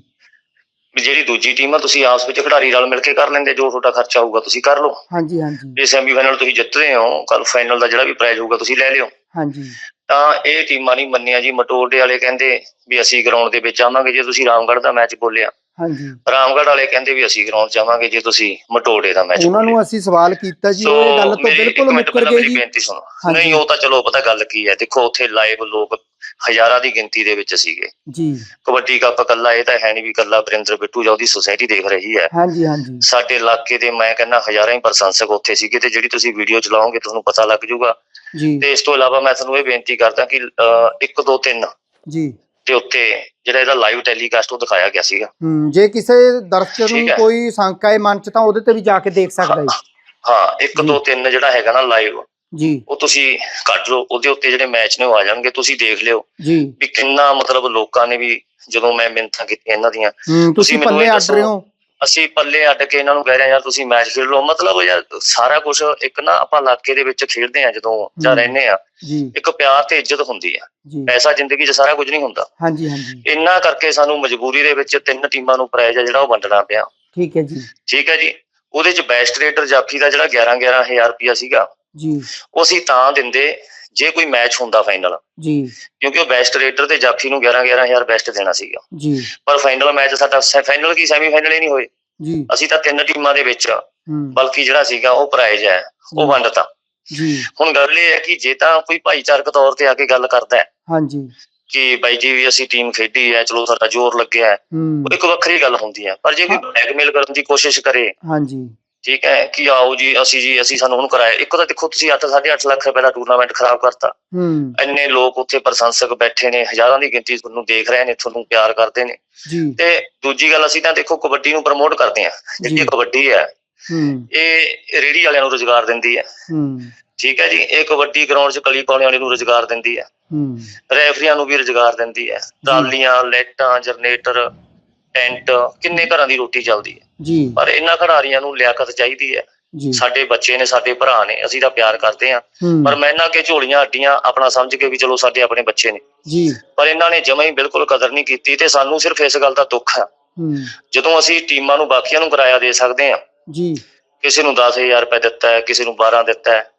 S4: ਵੀ ਜਿਹੜੀ ਦੂਜੀ ਟੀਮ ਆ ਤੁਸੀਂ ਆਪਸ ਵਿੱਚ ਖਿਡਾਰੀ ਰਲ ਮਿਲ ਕੇ ਕਰ ਲੈਂਦੇ ਜੋ ਤੁਹਾਡਾ ਖਰਚਾ ਹੋਊਗਾ ਤੁਸੀਂ ਕਰ ਲਓ।
S3: ਹਾਂਜੀ ਹਾਂਜੀ।
S4: ਜੇ ਸੈਮੀਫਾਈਨਲ ਤੁਸੀਂ ਜਿੱਤਦੇ ਹੋ ਕੱਲ ਫਾਈਨਲ ਦਾ ਜਿਹੜਾ ਵੀ ਪ੍ਰਾਈਜ਼ ਹੋਊਗਾ ਤੁਸੀਂ ਲੈ ਲਿਓ।
S3: ਹਾਂਜੀ।
S4: ਤਾਂ ਇਹ ਟੀਮਾਂ ਨਹੀਂ ਮੰਨੀਆਂ ਜੀ ਮਟੋਡੇ ਵਾਲੇ ਕਹਿੰਦੇ ਵੀ ਅਸੀਂ ਗਰਾਊਂਡ ਦੇ ਵਿੱਚ ਆਵਾਂਗੇ ਜੇ ਤੁਸੀਂ ਰਾਮਗੜ੍ਹ ਦਾ ਮੈਚ ਬੋਲਿਆ।
S3: ਹਾਂਜੀ।
S4: ਰਾਮਗੜ੍ਹ ਵਾਲੇ ਕਹਿੰਦੇ ਵੀ ਅਸੀਂ ਗਰਾਊਂਡ 'ਚ ਆਵਾਂਗੇ ਜੇ ਤੁਸੀਂ ਮਟੋੜੇ ਦਾ ਮੈਚ
S3: ਉਹਨਾਂ ਨੂੰ ਅਸੀਂ ਸਵਾਲ ਕੀਤਾ ਜੀ ਉਹ ਇਹ ਗੱਲ ਤੋਂ ਬਿਲਕੁਲ ਮੁੱਕਰ
S4: ਮੇਰੀ
S3: ਜੀ।
S4: ਬੇਨਤੀ ਸੁਣੋ। ਨਹੀਂ ਉਹ ਤਾਂ ਚਲੋ ਪਤਾ ਗੱਲ ਕੀ ਹੈ। ਦੇਖੋ ਉੱਥੇ ਲਾਈਵ ਲੋਕ ਹਜ਼ਾਰਾਂ ਦੀ ਗਿਣਤੀ ਦੇ ਵਿੱਚ ਸੀਗੇ।
S3: ਜੀ।
S4: ਕਬੱਡੀ ਕੱਪ ਕੱਲਾ ਇਹ ਤਾਂ ਹੈ ਨਹੀਂ ਵੀ ਕੱਲਾ ਬਰਿੰਦਰ ਬਿੱਟੂ ਜਾਂ ਉਹਦੀ ਸੁਸਾਇਟੀ ਦੇਖ ਰਹੀ ਹੈ।
S3: ਹਾਂਜੀ ਹਾਂਜੀ।
S4: ਸਾਡੇ ਇਲਾਕੇ ਦੇ ਮੈਂ ਕਹਿੰਦਾ ਹਜ਼ਾਰਾਂ ਹੀ ਪ੍ਰਸ਼ੰਸਕ ਉੱਥੇ ਸੀਗੇ ਤੇ ਜਿਹੜੀ ਤੁਸੀਂ ਵੀਡੀਓ ਚਲਾਓਗੇ ਤੁਹਾਨੂੰ ਪਤਾ ਲੱਗ ਜਾਊਗਾ।
S3: ਜੀ।
S4: ਤੇ ਇਸ ਤੋਂ ਇਲਾਵਾ ਮੈਂ ਤੁਹਾਨੂੰ ਇਹ ਬੇਨਤੀ ਕਰਦਾ ਕਿ 1 2 3
S3: ਜੀ।
S4: ਦੇ ਉੱਤੇ ਜਿਹੜਾ ਇਹਦਾ ਲਾਈਵ ਟੈਲੀਕਾਸਟ ਉਹ ਦਿਖਾਇਆ ਗਿਆ ਸੀਗਾ।
S3: ਹੂੰ ਜੇ ਕਿਸੇ ਦਰਸ਼ਕ
S4: ਠੀਕ
S3: ਨੂੰ
S4: ਹੈ।
S3: ਕੋਈ ਸ਼ੰਕਾ ਹੈ ਮਨ ਚ ਤਾਂ ਉਹਦੇ ਤੇ ਵੀ ਜਾ ਕੇ ਦੇਖ ਸਕਦਾ ਹੈ
S4: ਹਾਂ 1 2 3 ਜਿਹੜਾ ਹੈਗਾ ਨਾ ਲਾਈਵ
S3: ਜੀ।
S4: ਉਹ ਤੁਸੀਂ ਕੱਢ ਲਓ ਉਹਦੇ ਉੱਤੇ ਜਿਹੜੇ ਮੈਚ ਨੇ ਉਹ ਆ ਜਾਣਗੇ ਤੁਸੀਂ ਦੇਖ ਲਿਓ।
S3: ਜੀ।
S4: ਵੀ ਕਿੰਨਾ ਮਤਲਬ ਲੋਕਾਂ ਨੇ ਵੀ ਜਦੋਂ ਮੈਂ ਮਿੰਥਾਂ ਕੀਤੀਆਂ ਇਹਨਾਂ ਦੀਆਂ
S3: ਹੂੰ ਤੁਸੀਂ
S4: ਮੈਨੂੰ
S3: ਪੱਲੇ
S4: ਇਹ
S3: ਅੱਡ
S4: ਦੱਸੋ,
S3: ਰਹੇ ਹੋ।
S4: ਅਸੀਂ ਪੱਲੇ ਅੱਡ ਕੇ ਇਹਨਾਂ ਨੂੰ ਕਹਿ ਰਹੇ ਹਾਂ ਯਾਰ ਤੁਸੀਂ ਮੈਚ ਖੇਡ ਲਓ। ਮਤਲਬ ਯਾਰ ਸਾਰਾ ਕੁਝ ਇੱਕ ਨਾ ਆਪਾਂ ਇਲਾਕੇ ਦੇ ਵਿੱਚ ਖੇਡਦੇ ਆ ਜਦੋਂ ਜਾਂ। ਰਹਿੰਦੇ ਆ ਇੱਕ ਪਿਆਰ ਤੇ ਇੱਜ਼ਤ ਹੁੰਦੀ ਆ ਪੈਸਾ ਜ਼ਿੰਦਗੀ 'ਚ ਸਾਰਾ ਕੁਝ ਨਹੀਂ ਹੁੰਦਾ।
S3: ਹਾਂਜੀ ਹਾਂਜੀ।
S4: ਇੰਨਾ ਕਰਕੇ ਸਾਨੂੰ ਮਜਬੂਰੀ ਦੇ ਵਿੱਚ ਤਿੰਨ ਟੀਮਾਂ ਨੂੰ ਪ੍ਰਾਈਜ਼ ਆ ਜਿਹੜਾ ਉਹ ਵੰਡਣਾ ਪਿਆ।
S3: ਠੀਕ ਹੈ ਜੀ।
S4: ਠੀਕ ਹੈ ਜੀ। ਉਹਦੇ 'ਚ ਬੈਸਟ ਰੇਡਰ ਜਾਫੀ ਦਾ ਜਿਹੜਾ 11 11000 ਰੁਪਿਆ ਸੀਗਾ
S3: ਜੀ।
S4: ਉਹ ਅਸੀਂ ਤਾਂ ਦਿੰਦੇ ਜੇ ਕੋਈ ਮੈਚ ਹੁੰਦਾ ਫਾਈਨਲ
S3: ਜੀ।
S4: ਕਿਉਂਕਿ ਉਹ ਬੈਸਟ ਰੇਡਰ ਤੇ ਜਾਫੀ ਨੂੰ 11 11000 ਬੈਸਟ ਦੇਣਾ ਸੀਗਾ।
S3: ਜੀ।
S4: ਪਰ ਫਾਈਨਲ ਮੈਚ ਸਾਡਾ ਫਾਈਨਲ ਕੀ ਸੈਮੀ ਫਾਈਨਲ ਹੀ ਨਹੀਂ ਹੋਏ।
S3: ਜੀ।
S4: ਅਸੀਂ ਤਾਂ ਤਿੰਨ ਟੀਮਾਂ ਦੇ ਵਿੱਚ ਬਲਕਿ ਜਿਹੜਾ ਸੀਗਾ ਉਹ ਪ੍ਰਾਈਜ਼ ਹੈ ਉਹ ਵੰਡਤਾ।
S3: ਜੀ।
S4: ਹੁਣ ਗੱਲ ਇਹ ਹੈ ਕਿ ਜੇ ਤਾਂ ਕੋਈ ਭਾਈਚਾਰਕ ਤੌਰ ਤੇ ਆ ਕੇ ਗੱਲ ਕਰਦਾ ਹੈ
S3: ਹਾਂਜੀ।
S4: ਕਿ ਬਾਈ ਜੀ ਵੀ ਅਸੀਂ ਟੀਮ ਖੇਡੀ ਹੈ ਚਲੋ ਸਾਡਾ ਜ਼ੋਰ ਲੱਗਿਆ ਹੂੰ ਉਹ ਇੱਕ ਵੱਖਰੀ ਗੱਲ ਹੁੰਦੀ ਹੈ। ਪਰ ਜੇ ਕੋਈ ਬਲੈਕਮੇਲ ਕਰਨ ਦੀ ਕੋਸ਼ਿਸ਼ ਕਰੇ
S3: ਹਾਂਜੀ।
S4: ਠੀਕ ਹੈ ਕਿ ਆਓ ਜੀ ਅਸੀਂ ਜੀ ਅਸੀਂ ਸਾਨੂੰ ਹੁਣ ਕਰਾਇਆ। ਇੱਕ ਤਾਂ ਦੇਖੋ ਤੁਸੀਂ 8 8.5 ਲੱਖ ਰੁਪਏ ਦਾ ਟੂਰਨਾਮੈਂਟ ਖਰਾਬ ਕਰਤਾ।
S3: ਹੂੰ।
S4: ਇੰਨੇ ਲੋਕ ਉੱਥੇ ਪ੍ਰਸ਼ੰਸਕ ਬੈਠੇ ਨੇ ਹਜ਼ਾਰਾਂ ਦੀ ਗਿਣਤੀ ਤੁਹਾਨੂੰ ਦੇਖ ਰਹੇ ਨੇ ਤੁਹਾਨੂੰ ਪਿਆਰ ਕਰਦੇ ਨੇ।
S3: ਜੀ।
S4: ਤੇ ਦੂਜੀ ਗੱਲ ਅਸੀਂ ਤਾਂ ਦੇਖੋ ਕਬੱਡੀ ਨੂੰ ਪ੍ਰਮੋਟ ਕਰਦੇ ਹਾਂ। ਜਿਹੜੀ। ਕਬੱਡੀ ਹੈ
S3: ਹੂੰ।
S4: ਇਹ ਰੇੜੀ ਵਾਲਿਆਂ ਨੂੰ ਰੋਜ਼ਗਾਰ ਦਿੰਦੀ ਹੈ।
S3: ਹੂੰ।
S4: ਠੀਕ ਹੈ ਜੀ ਇਹ ਕਬੱਡੀ ਗਰਾਊਂਡ 'ਚ ਕਲੀ ਪਾਉਣੇ ਵਾਲੇ ਨੂੰ ਰੋਜ਼ਗਾਰ ਦਿੰਦੀ ਹੈ।
S3: ਹੂੰ।
S4: ਰੈਫਰੀਆਂ ਨੂੰ ਵੀ ਰੋਜ਼ਗਾਰ ਦਿੰਦੀ ਹੈ। ਟਰਾਲੀਆਂ ਲਾਈਟਾਂ ਜਨਰੇਟਰ ਟੈਂਟ ਕਿੰਨੇ ਘਰਾਂ ਦੀ ਰੋਟੀ ਚੱਲਦੀ ਹੈ।
S3: ਜੀ।
S4: ਪਰ ਇਹਨਾਂ ਖਿਡਾਰੀਆਂ ਨੂੰ ਲਿਆਕਤ ਚਾਹੀਦੀ ਹੈ।
S3: ਜੀ।
S4: ਸਾਡੇ ਬੱਚੇ ਨੇ ਸਾਡੇ ਭਰਾ ਨੇ ਅਸੀਂ ਤਾਂ ਪਿਆਰ ਕਰਦੇ ਹੂੰ। ਪਰ ਮੈਂ ਇਹਨਾਂ ਕੇ ਝੋਲੀਆਂ ਅੱਡੀਆਂ ਆਪਣਾ ਸਮਝ ਕੇ ਵੀ ਚਲੋ ਸਾਡੇ ਆਪਣੇ ਬੱਚੇ ਨੇ।
S3: ਜੀ।
S4: ਪਰ ਇਹਨਾਂ ਨੇ ਜਮਾਂ ਹੀ ਬਿਲਕੁਲ ਕਦਰ ਨਹੀਂ ਕੀਤੀ ਤੇ ਸਾਨੂੰ ਸਿਰਫ ਇਸ ਗੱਲ ਦਾ ਦੁੱਖ ਹੈ
S3: ਹੂੰ।
S4: ਜਦੋਂ ਅਸੀਂ ਟੀਮਾਂ ਨੂੰ ਬਾਕੀਆਂ ਨੂੰ ਕਿਰਾਇਆ ਦੇ ਸਕਦੇ ਹਾਂ
S3: ਜੀ।
S4: ਕਿਸੇ ਨੂੰ 10000 ਰੁਪਏ ਦਿੱਤਾ ਹੈ ਕਿਸੇ ਨੂੰ 12 ਦਿੱਤਾ ਹੈ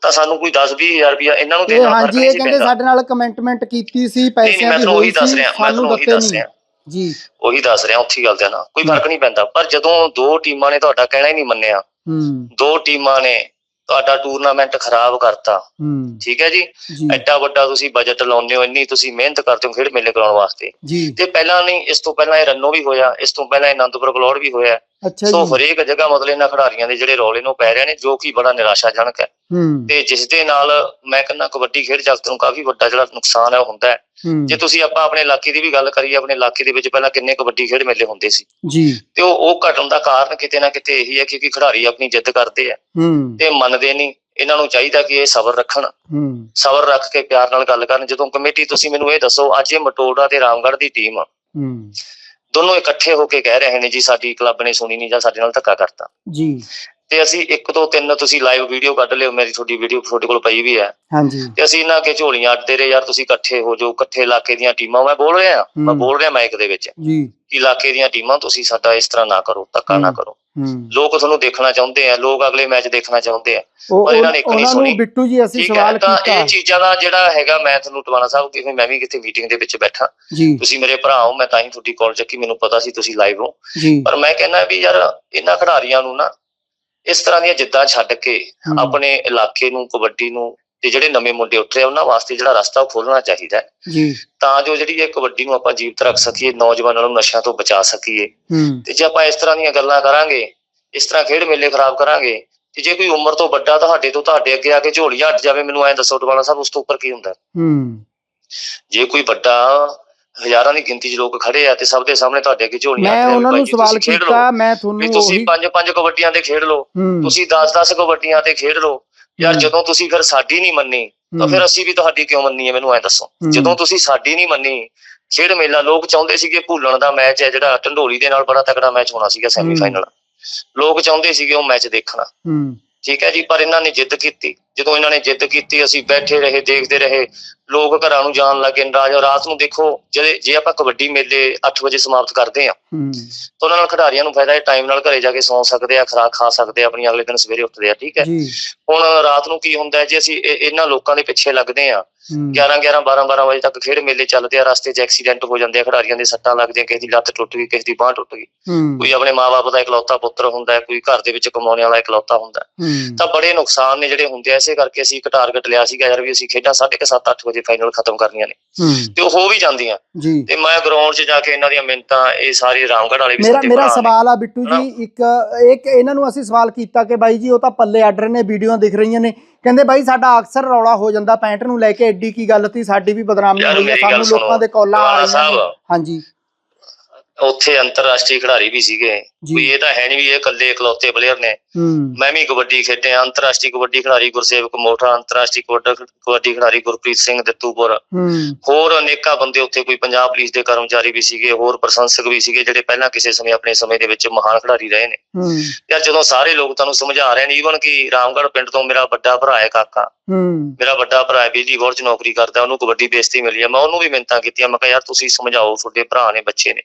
S4: ਤਾਂ ਸਾਨੂੰ ਕੋਈ 10 20000 ਰੁਪਏ ਇਹਨਾਂ ਨੂੰ
S3: ਇਹ
S4: ਦੇਣਾ
S3: ਹਾਂਜੀ ਇਹ ਕਹਿੰਦੇ ਸਾਡੇ ਨਾਲ ਕਮੈਂਟਮੈਂਟ ਕੀਤੀ ਸੀ
S4: ਨਹੀਂ
S3: ਪੈਸਿਆਂ
S4: ਨਹੀਂ ਮੈਂ
S3: ਦੀ
S4: ਤੁਹਾਨੂੰ
S3: ਹੋਈ
S4: ਉਹੀ ਦੱਸ
S3: ਸੀ
S4: ਰਿਹਾ ਮੈਂ
S3: ਸਾਨੂੰ
S4: ਤੁਹਾਨੂੰ ਉਹੀ
S3: ਦਿੱਤੇ
S4: ਦੱਸ
S3: ਨਹੀਂ।
S4: ਰਿਹਾ।
S3: ਜੀ।
S4: ਉਹੀ ਦੱਸ ਰਿਹਾ ਉੱਥੀ ਗੱਲ ਤੇ ਨਾ। ਕੋਈ ਫ਼ਰਕ ਨਹੀਂ ਪੈਂਦਾ। ਪਰ ਜਦੋਂ ਦੋ ਟੀਮਾਂ ਨੇ ਤੁਹਾਡਾ ਕਹਿਣਾ ਹੀ ਨਹੀਂ ਮੰਨਿਆ
S3: ਹੂੰ।
S4: ਦੋ ਟੀਮਾਂ ਨੇ ਤੁਹਾਡਾ ਟੂਰਨਾਮੈਂਟ ਖਰਾਬ ਕਰਤਾ।
S3: ਹੂੰ।
S4: ਠੀਕ ਹੈ ਜੀ? ਐਡਾ ਵੱਡਾ ਤੁਸੀਂ ਬਜਟ ਲਾਉਂਦੇ ਹੋ ਇੰਨੀ ਤੁਸੀਂ ਮਿਹਨਤ ਕਰਦੇ ਹੋ ਖੇਡ ਮੇਲੇ ਕਰਾਉਣ ਵਾਸਤੇ।
S3: ਜੀ।
S4: ਤੇ ਪਹਿਲਾਂ ਨਹੀਂ ਇਸ ਤੋਂ ਪਹਿਲਾਂ ਇਹ ਰੰਨੋ ਵੀ ਹੋਇਆ ਇਸ ਤੋਂ ਪਹਿਲਾਂ ਇਹ ਆਨੰਦਪੁਰ ਬਲੌਰ ਵੀ ਹੋਇਆ।
S3: ਅੱਛਾ
S4: ਸੋ
S3: ਜੀ।
S4: ਹਰੇਕ ਜਗ੍ਹਾ ਮਤਲਬ ਇਹਨਾਂ ਖਿਡਾਰੀਆਂ ਦੇ ਜਿਹੜੇ ਰੌਲੇ ਨੂੰ ਪੈ ਰਹੇ ਨੇ ਜੋ ਕਿ ਬੜਾ ਨਿਰਾਸ਼ਾਜਨਕ ਹੈ।
S3: ਹੂੰ।
S4: ਤੇ ਜਿਸ ਦੇ ਨਾਲ ਮੈਂ ਕਹਿੰਦਾ ਕਬੱਡੀ ਖੇਡ ਜਗਤ ਨੂੰ ਕਾਫੀ ਵੱਡਾ ਜਿਹੜਾ ਨੁਕਸਾਨ ਹੈ ਉਹ ਹੁੰਦਾ ਹੈ।
S3: ਹੂੰ।
S4: ਜੇ ਤੁਸੀਂ ਆਪਾਂ ਆਪਣੇ ਇਲਾਕੇ ਦੀ ਵੀ ਗੱਲ ਕਰੀਏ ਆਪਣੇ ਇਲਾਕੇ ਦੇ ਵਿੱਚ ਪਹਿਲਾਂ ਕਿੰਨੇ ਕਬੱਡੀ ਖੇਡ ਮੇਲੇ ਹੁੰਦੇ ਸੀ।
S3: ਜੀ।
S4: ਤੇ ਉਹ ਉਹ ਘਟਣ ਦਾ ਕਾਰਨ ਕਿਤੇ ਨਾ ਕਿਤੇ ਇਹੀ ਹੈ ਕਿਉਂਕਿ ਖਿਡਾਰੀ ਆਪਣੀ ਜਿੱਦ ਕਰਦੇ ਆ।
S3: ਹੂੰ।
S4: ਤੇ ਮੰਨਦੇ ਨਹੀਂ। ਇਹਨਾਂ ਨੂੰ ਚਾਹੀਦਾ ਕਿ ਇਹ ਸਬਰ ਰੱਖਣ।
S3: ਹੂੰ।
S4: ਸਬਰ ਰੱਖ ਕੇ ਪਿਆਰ ਨਾਲ ਗੱਲ ਕਰਨ। ਜਦੋਂ ਕਮੇਟੀ ਤੁਸੀਂ ਮੈਨੂੰ ਇਹ ਦੱਸੋ ਅੱਜ ਇਹ ਮਟੋੜਾ ਤੇ ਰਾਮਗੜ੍ਹ ਦੀ ਟੀਮ
S3: ਹੂੰ।
S4: ਦੋਨੋਂ ਇਕੱਠੇ ਹੋ ਕੇ ਕਹਿ ਰਹੇ ਨੇ ਜੀ ਸਾਡੀ ਕਲੱਬ ਨੇ ਸੁਣੀ ਨਹੀਂ ਜਾਂ ਸਾਡੇ ਨਾਲ ਧੱਕਾ ਕਰਤਾ।
S3: ਜੀ।
S4: ਤੇ ਅਸੀਂ ਇੱਕ ਦੋ ਤਿੰਨ ਤੁਸੀਂ ਲਾਈਵ ਵੀਡੀਓ ਕੱਢ ਲਿਓ ਮੇਰੀ ਤੁਹਾਡੀ ਵੀਡੀਓ ਤੁਹਾਡੇ ਕੋਲ ਪਈ ਵੀ ਹੈ।
S3: ਹਾਂਜੀ।
S4: ਤੇ ਅਸੀਂ ਇਹਨਾਂ ਕੇ ਝੋਲੀਆਂ ਅੱਡਦੇ ਰਹੇ ਯਾਰ ਤੁਸੀਂ ਇਕੱਠੇ ਹੋ ਜਾਓ ਇਕੱਠੇ ਇਲਾਕੇ ਦੀਆਂ ਟੀਮਾਂ ਮੈਂ ਬੋਲ ਰਿਹਾ ਮੈਂ। ਬੋਲ ਰਿਹਾ ਮਾਈਕ ਦੇ ਵਿੱਚ
S3: ਜੀ।
S4: ਕਿ ਇਲਾਕੇ ਦੀਆਂ ਟੀਮਾਂ ਤੁਸੀਂ ਸਾਡਾ ਇਸ ਤਰ੍ਹਾਂ ਨਾ ਕਰੋ ਧੱਕਾ ਨਾ। ਕਰੋ। ਲੋਕ ਤੁਹਾਨੂੰ ਦੇਖਣਾ ਚਾਹੁੰਦੇ ਆ ਲੋਕ ਅਗਲੇ ਮੈਚ ਦੇਖਣਾ ਚਾਹੁੰਦੇ ਆ। ਪਰ ਇਹਨਾਂ ਨੇ ਇੱਕ ਨਹੀਂ ਸੁਣੀ।
S3: ਬਿੱਟੂ ਜੀ ਅਸੀਂ ਸਵਾਲ
S4: ਤਾਂ
S3: ਕੀਤਾ।
S4: ਇਹ ਚੀਜ਼ਾਂ ਦਾ ਜਿਹੜਾ ਹੈਗਾ ਮੈਂ ਤੁਹਾਨੂੰ ਟਵਾਣਾ ਸਾਹਿਬ ਕਿਵੇਂ ਮੈਂ ਵੀ ਕਿਤੇ ਮੀਟਿੰਗ ਦੇ ਵਿੱਚ ਬੈਠਾ। ਤੁਸੀਂ ਮੇਰੇ ਭਰਾ ਹੋ ਮੈਂ ਤਾਂ ਹੀ ਤੁਹਾਡੀ ਕਾਲ ਚੱਕੀ ਮੈਨੂੰ ਪਤਾ ਸੀ ਤੁਸੀਂ ਲਾਈਵ ਹੋ। ਪਰ ਮੈਂ ਕਹਿੰਦਾ ਵੀ ਯਾਰ ਇਹਨਾਂ ਖਿਡਾਰੀਆਂ ਨੂੰ ਨਾ ਇਸ ਤਰ੍ਹਾਂ ਦੀਆਂ ਜਿੱਦਾਂ ਛੱਡ ਕੇ। ਆਪਣੇ ਇਲਾਕੇ ਨੂੰ ਕਬੱਡੀ ਨੂੰ ਤੇ ਜਿਹੜੇ ਨਵੇਂ ਮੁੰਡੇ ਉੱਠ ਰਹੇ ਉਹਨਾਂ ਵਾਸਤੇ ਜਿਹੜਾ ਰਸਤਾ ਉਹ ਖੋਲਣਾ ਚਾਹੀਦਾ ਹੈ।
S3: ਜੀ।
S4: ਤਾਂ ਜੋ ਜਿਹੜੀ ਇਹ ਕਬੱਡੀ ਨੂੰ ਆਪਾਂ ਜੀਵਤ ਰੱਖ ਸਕੀਏ ਨੌਜਵਾਨਾਂ ਨੂੰ ਨਸ਼ਿਆਂ ਤੋਂ ਬਚਾ ਸਕੀਏ।
S3: ਹੂੰ।
S4: ਤੇ ਜੇ ਆਪਾਂ ਇਸ ਤਰ੍ਹਾਂ ਦੀਆਂ ਗੱਲਾਂ ਕਰਾਂਗੇ ਇਸ ਤਰ੍ਹਾਂ ਖੇਡ ਮੇਲੇ ਖਰਾਬ ਕਰਾਂਗੇ ਤੇ ਜੇ ਕੋਈ ਉਮਰ ਤੋਂ ਵੱਡਾ ਤੁਹਾਡੇ ਤੋਂ ਤੁਹਾਡੇ ਅੱਗੇ ਆ ਕੇ ਝੋਲੀਆਂ ਹਟ ਜਾਵੇ ਮੈਨੂੰ ਐਂ ਦੱਸੋ ਟਵਾਲਾ ਸਾਹਿਬ ਉਸ ਤੋਂ ਉੱਪਰ ਕੀ ਹੁੰਦਾ? ਹੈ? ਜੇ ਕੋਈ ਵੱਡਾ ਹਜ਼ਾਰਾਂ ਦੀ ਗਿਣਤੀ 'ਚ ਲੋਕ ਖੜੇ ਆ ਤੇ ਸਭ ਦੇ ਸਾਹਮਣੇ ਤੁਹਾਡੇ ਅੱਗੇ ਝੋਲੀਆਂ
S3: ਮੈਂ ਉਹਨਾਂ ਨੂੰ ਸਵਾਲ। ਕੀਤਾ ਮੈਂ ਤੁਹਾਨੂੰ
S4: ਤੁਸੀਂ ਪੰਜ ਪੰਜ ਕਬੱਡੀਆਂ ਤੇ ਖੇਡ ਲਓ। ਤੁਸੀਂ 10-10 ਕਬੱਡੀਆਂ ਤੇ ਖੇਡ ਲਓ। ਯਾਰ। ਜਦੋਂ ਤੁਸੀਂ ਫਿਰ ਸਾਡੀ ਨਹੀਂ ਮੰਨੀ ਤਾਂ ਫਿਰ ਅਸੀਂ ਵੀ ਤੁਹਾਡੀ ਕਿਉਂ ਮੰਨੀ ਹੈ ਮੈਨੂੰ ਐ ਦੱਸੋ। ਜਦੋਂ ਤੁਸੀਂ ਸਾਡੀ ਨਹੀਂ ਮੰਨੀ ਖੇਡ ਮੇਲਾ ਲੋਕ ਚਾਹੁੰਦੇ ਸੀਗੇ ਭੁੱਲਣ ਦਾ ਮੈਚ ਹੈ ਜਿਹੜਾ ਢੰਡੋਲੀ ਦੇ ਨਾਲ ਬੜਾ ਤਕੜਾ ਮੈਚ ਹੋਣਾ ਸੀਗਾ ਸੈਮੀਫਾਈਨਲ ਲੋਕ ਚਾਹੁੰਦੇ ਸੀਗੇ ਉਹ ਮੈਚ ਦੇਖਣਾ। ਠੀਕ ਹੈ ਜੀ ਪਰ ਇਹਨਾਂ ਨੇ ਜਿੱਦ ਕੀਤੀ। ਜਦੋਂ ਇਹਨਾਂ ਨੇ ਜਿੱਦ ਕੀਤੀ ਅਸੀਂ ਬੈਠੇ ਰਹੇ ਦੇਖਦੇ ਰਹੇ ਲੋਕ ਘਰਾਂ ਨੂੰ ਜਾਣ ਲੱਗੇ ਨਾਰਾਜ਼ ਰਾਤ ਨੂੰ ਦੇਖੋ ਜੇ ਜੇ ਆਪਾਂ ਕਬੱਡੀ ਮੇਲੇ 8 ਵਜੇ ਸਮਾਪਤ ਕਰਦੇ ਆ
S3: ਹੂੰ।
S4: ਤਾਂ ਉਹਨਾਂ ਨਾਲ ਖਿਡਾਰੀਆਂ ਨੂੰ ਫਾਇਦਾ ਹੈ ਟਾਈਮ ਨਾਲ ਘਰੇ ਜਾ ਕੇ ਸੌਂ ਸਕਦੇ ਆ ਖੁਰਾਕ ਖਾ ਸਕਦੇ ਆ ਆਪਣੀ ਅਗਲੇ ਦਿਨ ਸਵੇਰੇ ਉੱਠਦੇ ਆ ਠੀਕ ਹੈ? ਹੁਣ ਰਾਤ ਨੂੰ ਕੀ ਹੁੰਦਾ ਜੇ ਅਸੀਂ ਇਹ- ਇਹਨਾਂ ਲੋਕਾਂ ਦੇ ਪਿੱਛੇ ਲੱਗਦੇ ਆ
S3: ਹੂੰ।
S4: 11 11 12 12 ਵਜੇ ਤੱਕ ਖੇਡ ਮੇਲੇ ਚੱਲਦੇ ਆ ਰਸਤੇ 'ਚ ਐਕਸੀਡੈਂਟ ਹੋ ਜਾਂਦੇ ਆ ਖਿਡਾਰੀਆਂ ਦੇ ਸੱਟਾਂ ਲੱਗਦੀਆਂ ਕਿਸੇ ਦੀ ਲੱਤ ਟੁੱਟ ਗਈ ਕਿਸੇ ਦੀ ਬਾਹ ਟੁੱਟ ਗਈ। ਕੋਈ ਆਪਣੇ ਮਾਪੇ ਦਾ ਇਕਲੌਤਾ ਪੁੱਤਰ ਹੁੰਦਾ ਕੋਈ ਘਰ ਦੇ ਵਿੱਚ ਕਮਾਉਣ ਵਾਲਾ ਇਕਲੌਤਾ ਹੁੰਦਾ ਤਾਂ ਬੜੇ ਨੁਕਸਾਨ ਨੇ ਜਿਹੜੇ ਹੁੰਦੇ ਆ ਐਸੇ ਕਰਕੇ ਅਸੀਂ ਇੱਕ ਟਾਰਗੇਟ ਲਿਆ ਸੀਗਾ ਯਾਰ ਵੀ ਅਸੀਂ ਖੇਡਾਂ 7:30 8 ਵਜੇ ਫਾਈਨਲ ਖਤਮ ਕਰਨੀਆਂ ਨੇ। ਤੇ ਉਹ ਹੋ ਵੀ ਜਾਂਦੀਆਂ। ਤੇ ਮੈਂ ਗਰਾਊਂਡ 'ਚ ਜਾ ਕੇ ਇਹਨਾਂ ਦੀਆਂ ਮਿੰਤਾਂ ਇਹ ਸਾਰੇ ਰਾਮਗੜ੍ਹ ਵਾਲੇ ਵੀ
S3: ਮੇਰਾ
S4: ਸਾਡੇ
S3: ਮੇਰਾ। ਸਵਾਲ ਆ ਬਿੱਟੂ ਜੀ ਇੱਕ ਇੱਕ ਇਹਨਾਂ ਨੂੰ ਅਸੀਂ ਸਵਾਲ ਕੀਤਾ ਕਿ ਬਾਈ ਜੀ ਉਹ ਤਾਂ ਪੱਲੇ ਆਰਡਰ ਨੇ ਵੀਡੀਓ ਦਿਖ ਰਹੀਆਂ ਨੇ। ਕਹਿੰਦੇ ਬਾਈ ਸਾਡਾ ਅਕਸਰ ਰੌਲਾ ਹੋ ਜਾਂਦਾ ਪੈਂਟ ਨੂੰ ਲੈ ਕੇ ਐਡੀ ਕੀ ਗੱਲ ਤੀ ਸਾਡੀ ਵੀ ਬਦਨਾਮੀ ਹੋਈ ਹੈ ਸਾਨੂੰ ਲੋਕਾਂ ਦੇ ਕਾਲਾਂ ਆ ਰਹੀਆਂ। ਹਾਂਜੀ।
S4: ਉੱਥੇ ਅੰਤਰਰਾਸ਼ਟਰੀ ਖਿਡਾਰੀ ਵੀ ਸੀਗੇ। ਕੋਈ ਇਹ ਤਾਂ ਹੈ ਨਹੀਂ ਵੀ ਇਹ ਇਕੱਲੇ ਇਕਲੌਤੇ ਪਲੇਅਰ ਨੇ। ਮੈਂ ਵੀ ਕਬੱਡੀ ਖੇਡਿਆ ਅੰਤਰਰਾਸ਼ਟਰੀ ਕਬੱਡੀ ਖਿਡਾਰੀ ਗੁਰਸੇਵਕ ਮੋਠਾ ਅੰਤਰਰਾਸ਼ਟਰੀ ਕਬੱਡ- ਖਿਡਾਰੀ ਗੁਰਪ੍ਰੀਤ ਸਿੰਘ ਦਿੱਤੂਪੁਰ। ਹੋਰ ਅਨੇਕਾਂ ਬੰਦੇ ਉੱਥੇ ਕੋਈ ਪੰਜਾਬ ਪੁਲਿਸ ਦੇ ਕਰਮਚਾਰੀ ਵੀ ਸੀਗੇ ਹੋਰ ਪ੍ਰਸ਼ੰਸਕ ਵੀ ਸੀਗੇ ਜਿਹੜੇ ਪਹਿਲਾਂ ਕਿਸੇ ਸਮੇਂ ਆਪਣੇ ਸਮੇਂ ਦੇ ਵਿੱਚ ਮਹਾਨ ਖਿਡਾਰੀ ਰਹੇ ਨੇ। ਯਾਰ ਜਦੋਂ ਸਾਰੇ ਲੋਕ ਤੁਹਾਨੂੰ ਸਮਝਾ ਰਹੇ ਨੇ ਈਵਨ ਕਿ ਰਾਮਗੜ੍ਹ ਪਿੰਡ ਤੋਂ ਮੇਰਾ ਵੱਡਾ ਭਰਾ ਹੈ ਕਾਕਾ। ਮੇਰਾ ਵੱਡਾ ਭਰਾ ਬਿਜਲੀ ਬੋਰਡ 'ਚ ਨੌਕਰੀ ਕਰਦਾ ਉਹਨੂੰ ਕਬੱਡੀ ਬੇਇੱਜ਼ਤੀ ਮਿਲੀ ਹੈ ਮੈਂ ਉਹਨੂੰ ਵੀ ਮਿੰਤਾਂ ਕੀਤੀਆਂ ਮੈਂ ਕਿਹਾ ਯਾਰ ਤੁਸੀਂ ਸਮਝਾਓ ਤੁਹਾਡੇ ਭਰਾ ਨੇ ਬੱਚੇ ਨੇ।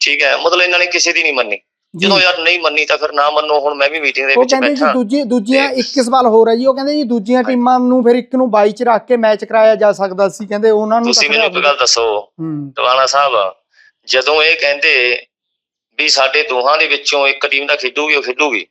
S4: ਠੀਕ ਹੈ ਮਤਲਬ ਇਹਨਾਂ ਨੇ ਕਿਸੇ ਦੀ ਨਹੀਂ ਮੰਨੀ। ਜਦੋਂ ਯਾਰ ਨਹੀਂ ਮੰਨੀ ਤਾਂ ਫਿਰ ਨਾ ਮੰਨੋ ਹੁਣ ਮੈਂ ਵੀ ਮੀਟਿੰਗ ਦੇ
S3: ਉਹ
S4: ਵਿੱਚ
S3: ਕਹਿੰਦੇ ਜੀ
S4: ਬੈਠਾ।
S3: ਦੂਜੀ ਦੂਜੀਆਂ ਇੱਕ ਸਵਾਲ ਹੋਰ ਹੈ ਜੀ ਉਹ ਕਹਿੰਦੇ ਜੀ ਦੂਜੀਆਂ ਟੀਮਾਂ ਨੂੰ ਫਿਰ ਇੱਕ ਨੂੰ ਬਾਈ ਚ ਰੱਖ ਕੇ ਮੈਚ ਕਰਾਇਆ ਜਾ ਸਕਦਾ ਸੀ ਕਹਿੰਦੇ ਉਹਨਾਂ ਨੂੰ
S4: ਤੁਸੀਂ ਮੈਨੂੰ ਇੱਕ ਗੱਲ ਦੱਸੋ ਟਵਾਣਾ ਸਾਹਿਬ ਜਦੋਂ ਇਹ ਕਹਿੰਦੇ ਵੀ ਸਾਡੇ ਦੋਹਾਂ ਦੇ ਵਿੱਚੋਂ ਇੱਕ ਟੀਮ ਦਾ ਖੇਡੂਗੀ ਉਹ ਖੇਡੂਗੀ।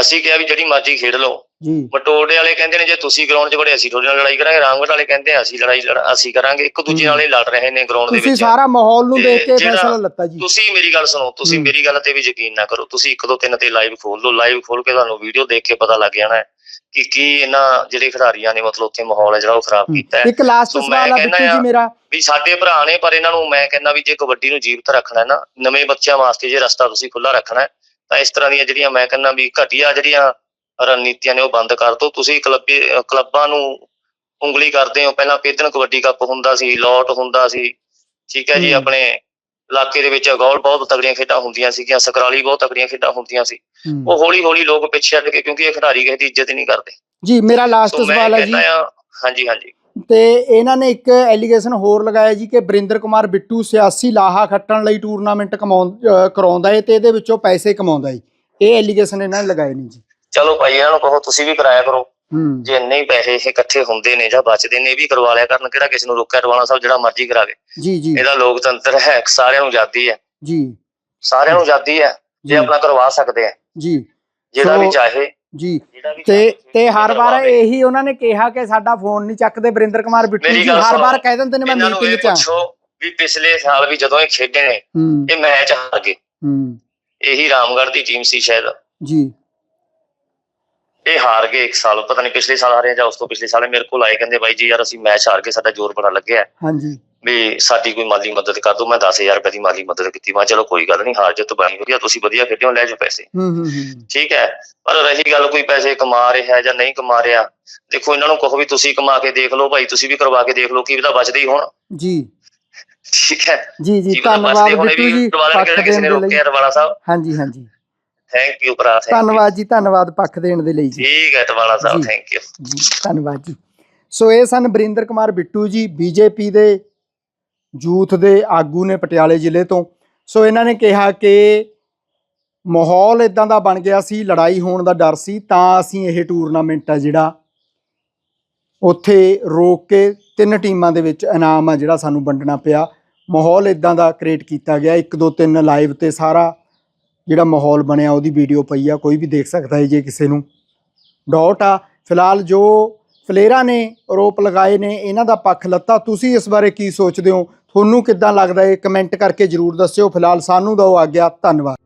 S4: ਅਸੀਂ ਕਿਹਾ ਵੀ ਜਿਹੜੀ ਮਰਜ਼ੀ ਖੇਡ ਲਓ।
S3: ਜੀ।
S4: ਮਟੋੜੇ ਵਾਲੇ ਕਹਿੰਦੇ ਨੇ ਜੇ ਤੁਸੀਂ ਗਰਾਊਂਡ 'ਚ ਬੜੇ ਅਸੀਂ ਤੁਹਾਡੇ ਨਾਲ ਲੜਾਈ ਕਰਾਂਗੇ। ਰਾਮਗੜ੍ਹ ਵਾਲੇ ਕਹਿੰਦੇ ਆ ਅਸੀਂ ਲੜਾਈ ਲੜ- ਅਸੀਂ ਕਰਾਂਗੇ। ਇੱਕ ਦੂਜੇ ਨਾਲ ਹੀ ਲੜ ਰਹੇ ਨੇ ਗਰਾਊਂਡ ਦੇ
S3: ਤੁਸੀਂ
S4: ਵਿੱਚ।
S3: ਸਾਰਾ ਮਾਹੌਲ ਨੂੰ ਦੇਖ ਕੇ
S4: ਜਿਹੜਾ-
S3: ਫੈਸਲਾ ਲੱਤਾ ਜੀ।
S4: ਤੁਸੀਂ ਮੇਰੀ ਗੱਲ ਸੁਣੋ ਤੁਸੀਂ। ਮੇਰੀ ਗੱਲ ਤੇ ਵੀ ਯਕੀਨ ਨਾ ਕਰੋ। ਤੁਸੀਂ ਇੱਕ ਦੋ ਤਿੰਨ ਤੇ ਲਾਈਵ ਖੋਲ ਲਓ। ਲਾਈਵ ਖੋਲ ਕੇ ਤੁਹਾਨੂੰ ਵੀਡੀਓ ਦੇਖ ਕੇ ਪਤਾ ਲੱਗ ਜਾਣਾ ਹੈ ਕਿ ਕੀ ਇਹਨਾਂ ਜਿਹੜੇ ਖਿਡਾਰੀਆਂ ਨੇ ਮਤਲਬ ਉੱਥੇ ਮਾਹੌਲ ਹੈ ਜਿਹੜਾ ਉਹ ਖਰਾਬ ਕੀਤਾ ਹੈ।
S3: ਇੱਕ ਲਾਸਟ
S4: ਸੋ ਮੈਂ
S3: ਸਵਾਲ ਆ
S4: ਕਹਿੰਦਾ
S3: ਬਿੱਟੂ ਜੀ ਮੇਰਾ।
S4: ਵੀ ਸਾਡੇ ਭਰਾ ਨੇ ਪਰ ਇਹਨਾਂ ਨੂੰ ਮੈਂ ਕਹਿੰਦਾ ਵੀ ਜੇ ਕਬੱਡੀ ਨੂੰ ਜੀਵਤ ਰੱਖਣਾ ਹੈ ਨਾ ਨਵੇਂ ਬੱਚਿਆਂ ਵਾਸਤੇ ਜੇ ਰਸਤਾ ਤੁਸੀਂ ਖੁੱਲਾ ਰੱਖਣਾ ਹੈ ਤਾਂ ਇਸ ਤਰ੍ਹਾਂ ਦੀਆਂ ਜਿਹੜੀਆਂ ਮੈਂ ਕਹਿੰਦਾ ਵੀ ਘਟੀਆ ਜਿਹੜੀਆਂ ਰਣਨੀਤੀਆਂ ਨੇ ਉਹ ਬੰਦ ਕਰ ਦਿਓ ਤੁਸੀਂ ਕਲੱਬੀ ਕਲੱਬਾਂ ਨੂੰ ਉਂਗਲੀ ਕਰਦੇ ਹੋ। ਪਹਿਲਾਂ ਪੇਦਨ ਕਬੱਡੀ ਕੱਪ ਹੁੰਦਾ ਸੀ ਲੋਟ ਹੁੰਦਾ ਸੀ। ਠੀਕ ਹੈ ਜੀ। ਆਪਣੇ ਇਲਾਕੇ ਦੇ ਵਿੱਚ ਗੌਲ ਬਹੁਤ ਤਗੜੀਆਂ ਖੇਡਾਂ ਹੁੰਦੀਆਂ ਸੀਗੀਆਂ ਸਕਰਾਲੀ ਬਹੁਤ ਤਗੜੀਆਂ ਖੇਡਾਂ ਹੁੰਦੀਆਂ ਸੀ। ਉਹ ਹੌਲੀ ਹੌਲੀ ਲੋਕ ਪਿੱਛੇ ਹਟ ਗਏ ਕਿਉਂਕਿ ਇਹ ਖਿਡਾਰੀ ਕਿਸੇ ਦੀ ਇੱਜ਼ਤ ਹੀ ਨਹੀਂ ਕਰਦੇ।
S3: ਜੀ ਮੇਰਾ ਲਾਸਟ ਸਵਾਲ ਹੈ ਜੀ।
S4: ਹਾਂਜੀ ਹਾਂਜੀ।
S3: ਤੇ ਇਹਨਾਂ ਨੇ ਇੱਕ ਐਲੀਗੇਸ਼ਨ ਹੋਰ ਲਗਾਇਆ ਜੀ ਕਿ ਬਰਿੰਦਰ ਕੁਮਾਰ ਬਿੱਟੂ ਸਿਆਸੀ ਲਾਹਾ ਖੱਟਣ ਲਈ ਟੂਰਨਾਮੈਂਟ ਕਮਾਉਂ ਅਹ ਕਰਾਉਂਦਾ ਹੈ ਤੇ ਇਹਦੇ ਵਿੱਚੋਂ ਪੈਸੇ ਕਮਾਉਂਦਾ ਹੈ ਇਹ ਐਲੀਗੇਸ਼ਨ ਇਹਨਾਂ ਨੇ ਲਗਾਏ ਨੇ ਜੀ।
S4: ਚਲੋ ਭਾਈ ਇਹਨਾਂ ਨੂੰ ਕਹੋ ਤੁਸੀਂ ਵੀ ਕਰਾਇਆ ਕਰੋ।
S3: ਹੂੰ।
S4: ਜੇ ਇੰਨੇ ਹੀ ਪੈਸੇ ਇਹ ਇਕੱਠੇ ਹੁੰਦੇ ਨੇ ਜਾਂ ਬਚਦੇ ਨੇ ਇਹ ਵੀ ਕਰਵਾ ਲਿਆ ਕਰਨ। ਕਿਹੜਾ ਕਿਸੇ ਨੂੰ ਰੋਕਿਆ ਰਵਾਣਾ ਸਾਹਿਬ ਜਿਹੜਾ ਮਰਜ਼ੀ ਕਰਾਵੇ
S3: ਜੀ ਜੀ।
S4: ਇਹਦਾ ਲੋਕਤੰਤਰ ਹੈ ਸਾਰਿਆਂ ਨੂੰ ਆਜ਼ਾਦੀ ਹੈ।
S3: ਜੀ।
S4: ਸਾਰਿਆਂ ਨੂੰ ਆਜ਼ਾਦੀ ਹੈ ਜੇ ਆਪਣਾ ਕਰਵਾ ਸਕਦੇ ਆ
S3: ਜੀ।
S4: ਜਿਹੜਾ ਵੀ ਚਾਹੇ
S3: ਜੀ। ਤੇ ਤੇ ਹਰ ਵਾਰ। ਇਹੀ ਉਹਨਾਂ ਨੇ ਕਿਹਾ ਕਿ ਸਾਡਾ ਫੋਨ ਨਹੀਂ ਚੱਕਦੇ ਬਰਿੰਦਰ ਕੁਮਾਰ ਬਿੱਟੂ ਜੀ ਹਰ। ਵਾਰ ਕਹਿ ਦਿੰਦੇ ਨੇ ਮੈਂ ਮੀਟਿੰਗ 'ਚ
S4: ਪੁੱਛੋ ਵੀ ਪਿਛਲੇ ਸਾਲ ਵੀ ਜਦੋਂ ਇਹ ਖੇਡੇ ਨੇ ਇਹ ਮੈਚ ਹਾਰ ਗਏ।
S3: ਹੂੰ।
S4: ਇਹੀ ਰਾਮਗੜ੍ਹ ਦੀ ਟੀਮ ਸੀ ਸ਼ਾਇਦ।
S3: ਜੀ।
S4: ਇਹ ਹਾਰ ਗਏ ਇੱਕ ਸਾਲ ਪਤਾ ਨਹੀਂ ਪਿਛਲੇ ਸਾਲ ਹਾਰੇ ਜਾਂ ਉਸ ਤੋਂ ਪਿਛਲੇ ਸਾਲ ਮੇਰੇ ਕੋਲ ਆਏ ਕਹਿੰਦੇ ਬਾਈ ਜੀ ਯਾਰ ਅਸੀਂ ਮੈਚ ਹਾਰ ਗਏ ਸਾਡਾ ਜ਼ੋਰ ਬੜਾ ਲੱਗਿਆ।
S3: ਹਾਂਜੀ।
S4: ਵੀ ਸਾਡੀ ਕੋਈ ਮਾਲੀ ਮਦਦ ਕਰ ਦਿਓ ਮੈਂ 10000 ਰੁਪਏ ਦੀ ਮਾਲੀ ਮਦਦ ਕੀਤੀ। ਮੈਂ ਚਲੋ ਕੋਈ ਗੱਲ ਨਹੀਂ ਹਾਰ ਜਿੱਤ ਬਣੀ ਵਧੀਆ ਤੁਸੀਂ ਵਧੀਆ ਖੇਡਿਓ ਲੈ ਜਾਓ ਪੈਸੇ।
S3: ਹੂੰ ਹੂੰ ਹੂੰ।
S4: ਠੀਕ ਹੈ ਪਰ ਰਹੀ ਗੱਲ ਕੋਈ ਪੈਸੇ ਕਮਾ ਰਿਹਾ ਜਾਂ ਨਹੀਂ ਕਮਾ ਰਿਹਾ ਦੇਖੋ ਇਹਨਾਂ ਨੂੰ ਕਹੋ ਵੀ ਤੁਸੀਂ ਕਮਾ ਕੇ ਦੇਖ ਲਓ ਭਾਈ ਤੁਸੀਂ ਵੀ ਕਰਵਾ ਕੇ ਦੇਖ ਲਓ ਕੀ ਪਤਾ ਬਚਦੇ ਹੀ ਹੋਣ।
S3: ਜੀ।
S4: ਠੀਕ ਹੈ।
S3: ਜੀ ਜੀ
S4: ਕੀ
S3: ਧੰਨਵਾਦ ਜੀ
S4: ਕਿਸੇ ਨੇ
S3: ਦੇ
S4: ਰੋਕਿਆ ਰਵਾਲਾ ਸਾਹਿਬ।
S3: ਹਾਂਜੀ ਹਾਂਜੀ।
S4: ਥੈਂਕ ਯੂ ਭਰਾ thank you।
S3: ਧੰਨਵਾਦ ਜੀ ਧੰਨਵਾਦ ਪੱਖ ਦੇਣ ਦੇ ਲਈ ਜੀ।
S4: ਠੀਕ ਹੈ ਟਵਾਲਾ ਸਾਹਿਬ
S3: ਜੀ।
S4: ਥੈਂਕ ਯੂ
S3: ਜੀ ਧੰਨਵਾਦ ਜੀ। ਸੋ ਇਹ ਸਨ ਬਰਿੰਦਰ ਕੁਮਾਰ ਬਿੱਟੂ ਜੀ ਬੀਜੇਪੀ ਦੇ ਯੂਥ ਦੇ ਆਗੂ ਨੇ ਪਟਿਆਲੇ ਜ਼ਿਲ੍ਹੇ ਤੋਂ। ਸੋ ਇਹਨਾਂ ਨੇ ਕਿਹਾ ਕਿ ਮਾਹੌਲ ਇਦਾਂ ਦਾ ਬਣ ਗਿਆ ਸੀ ਲੜਾਈ ਹੋਣ ਦਾ ਡਰ ਸੀ ਤਾਂ ਅਸੀਂ ਇਹ ਟੂਰਨਾਮੈਂਟ ਆ ਜਿਹੜਾ ਉੱਥੇ ਰੋਕ ਕੇ ਤਿੰਨ ਟੀਮਾਂ ਦੇ ਵਿੱਚ ਇਨਾਮ ਆ ਜਿਹੜਾ ਸਾਨੂੰ ਵੰਡਣਾ ਪਿਆ। ਮਾਹੌਲ ਇਦਾਂ ਦਾ ਕ੍ਰੀਏਟ ਕੀਤਾ ਗਿਆ ਇੱਕ ਦੋ ਤਿੰਨ ਲਾਈਵ ਤੇ ਸਾਰਾ ਜਿਹੜਾ ਮਾਹੌਲ ਬਣਿਆ, ਉਹਦੀ ਵੀਡੀਓ ਪਈ ਆ, ਕੋਈ ਵੀ ਦੇਖ ਸਕਦਾ ਹੈ ਜੇ ਕਿਸੇ ਨੂੰ। ਡਾਊਟ ਆ, ਫਿਲਹਾਲ ਜੋ ਫਲੇਰਾ ਨੇ, ਆਰੋਪ ਲਗਾਏ ਨੇ, ਇਹਨਾਂ ਦਾ ਪੱਖ ਲੱਤਾ, ਤੁਸੀਂ ਇਸ ਬਾਰੇ ਕੀ ਸੋਚਦੇ ਹੋ? ਤੁਹਾਨੂੰ ਕਿੱਦਾਂ ਲੱਗਦਾ ਹੈ ਕਮੈਂਟ ਕਰਕੇ ਜਰੂਰ ਦੱਸਿਓ। ਫਿਲਹਾਲ ਸਾਨੂੰ ਦਿਓ ਗਿਆ ਧੰਨਵਾਦ।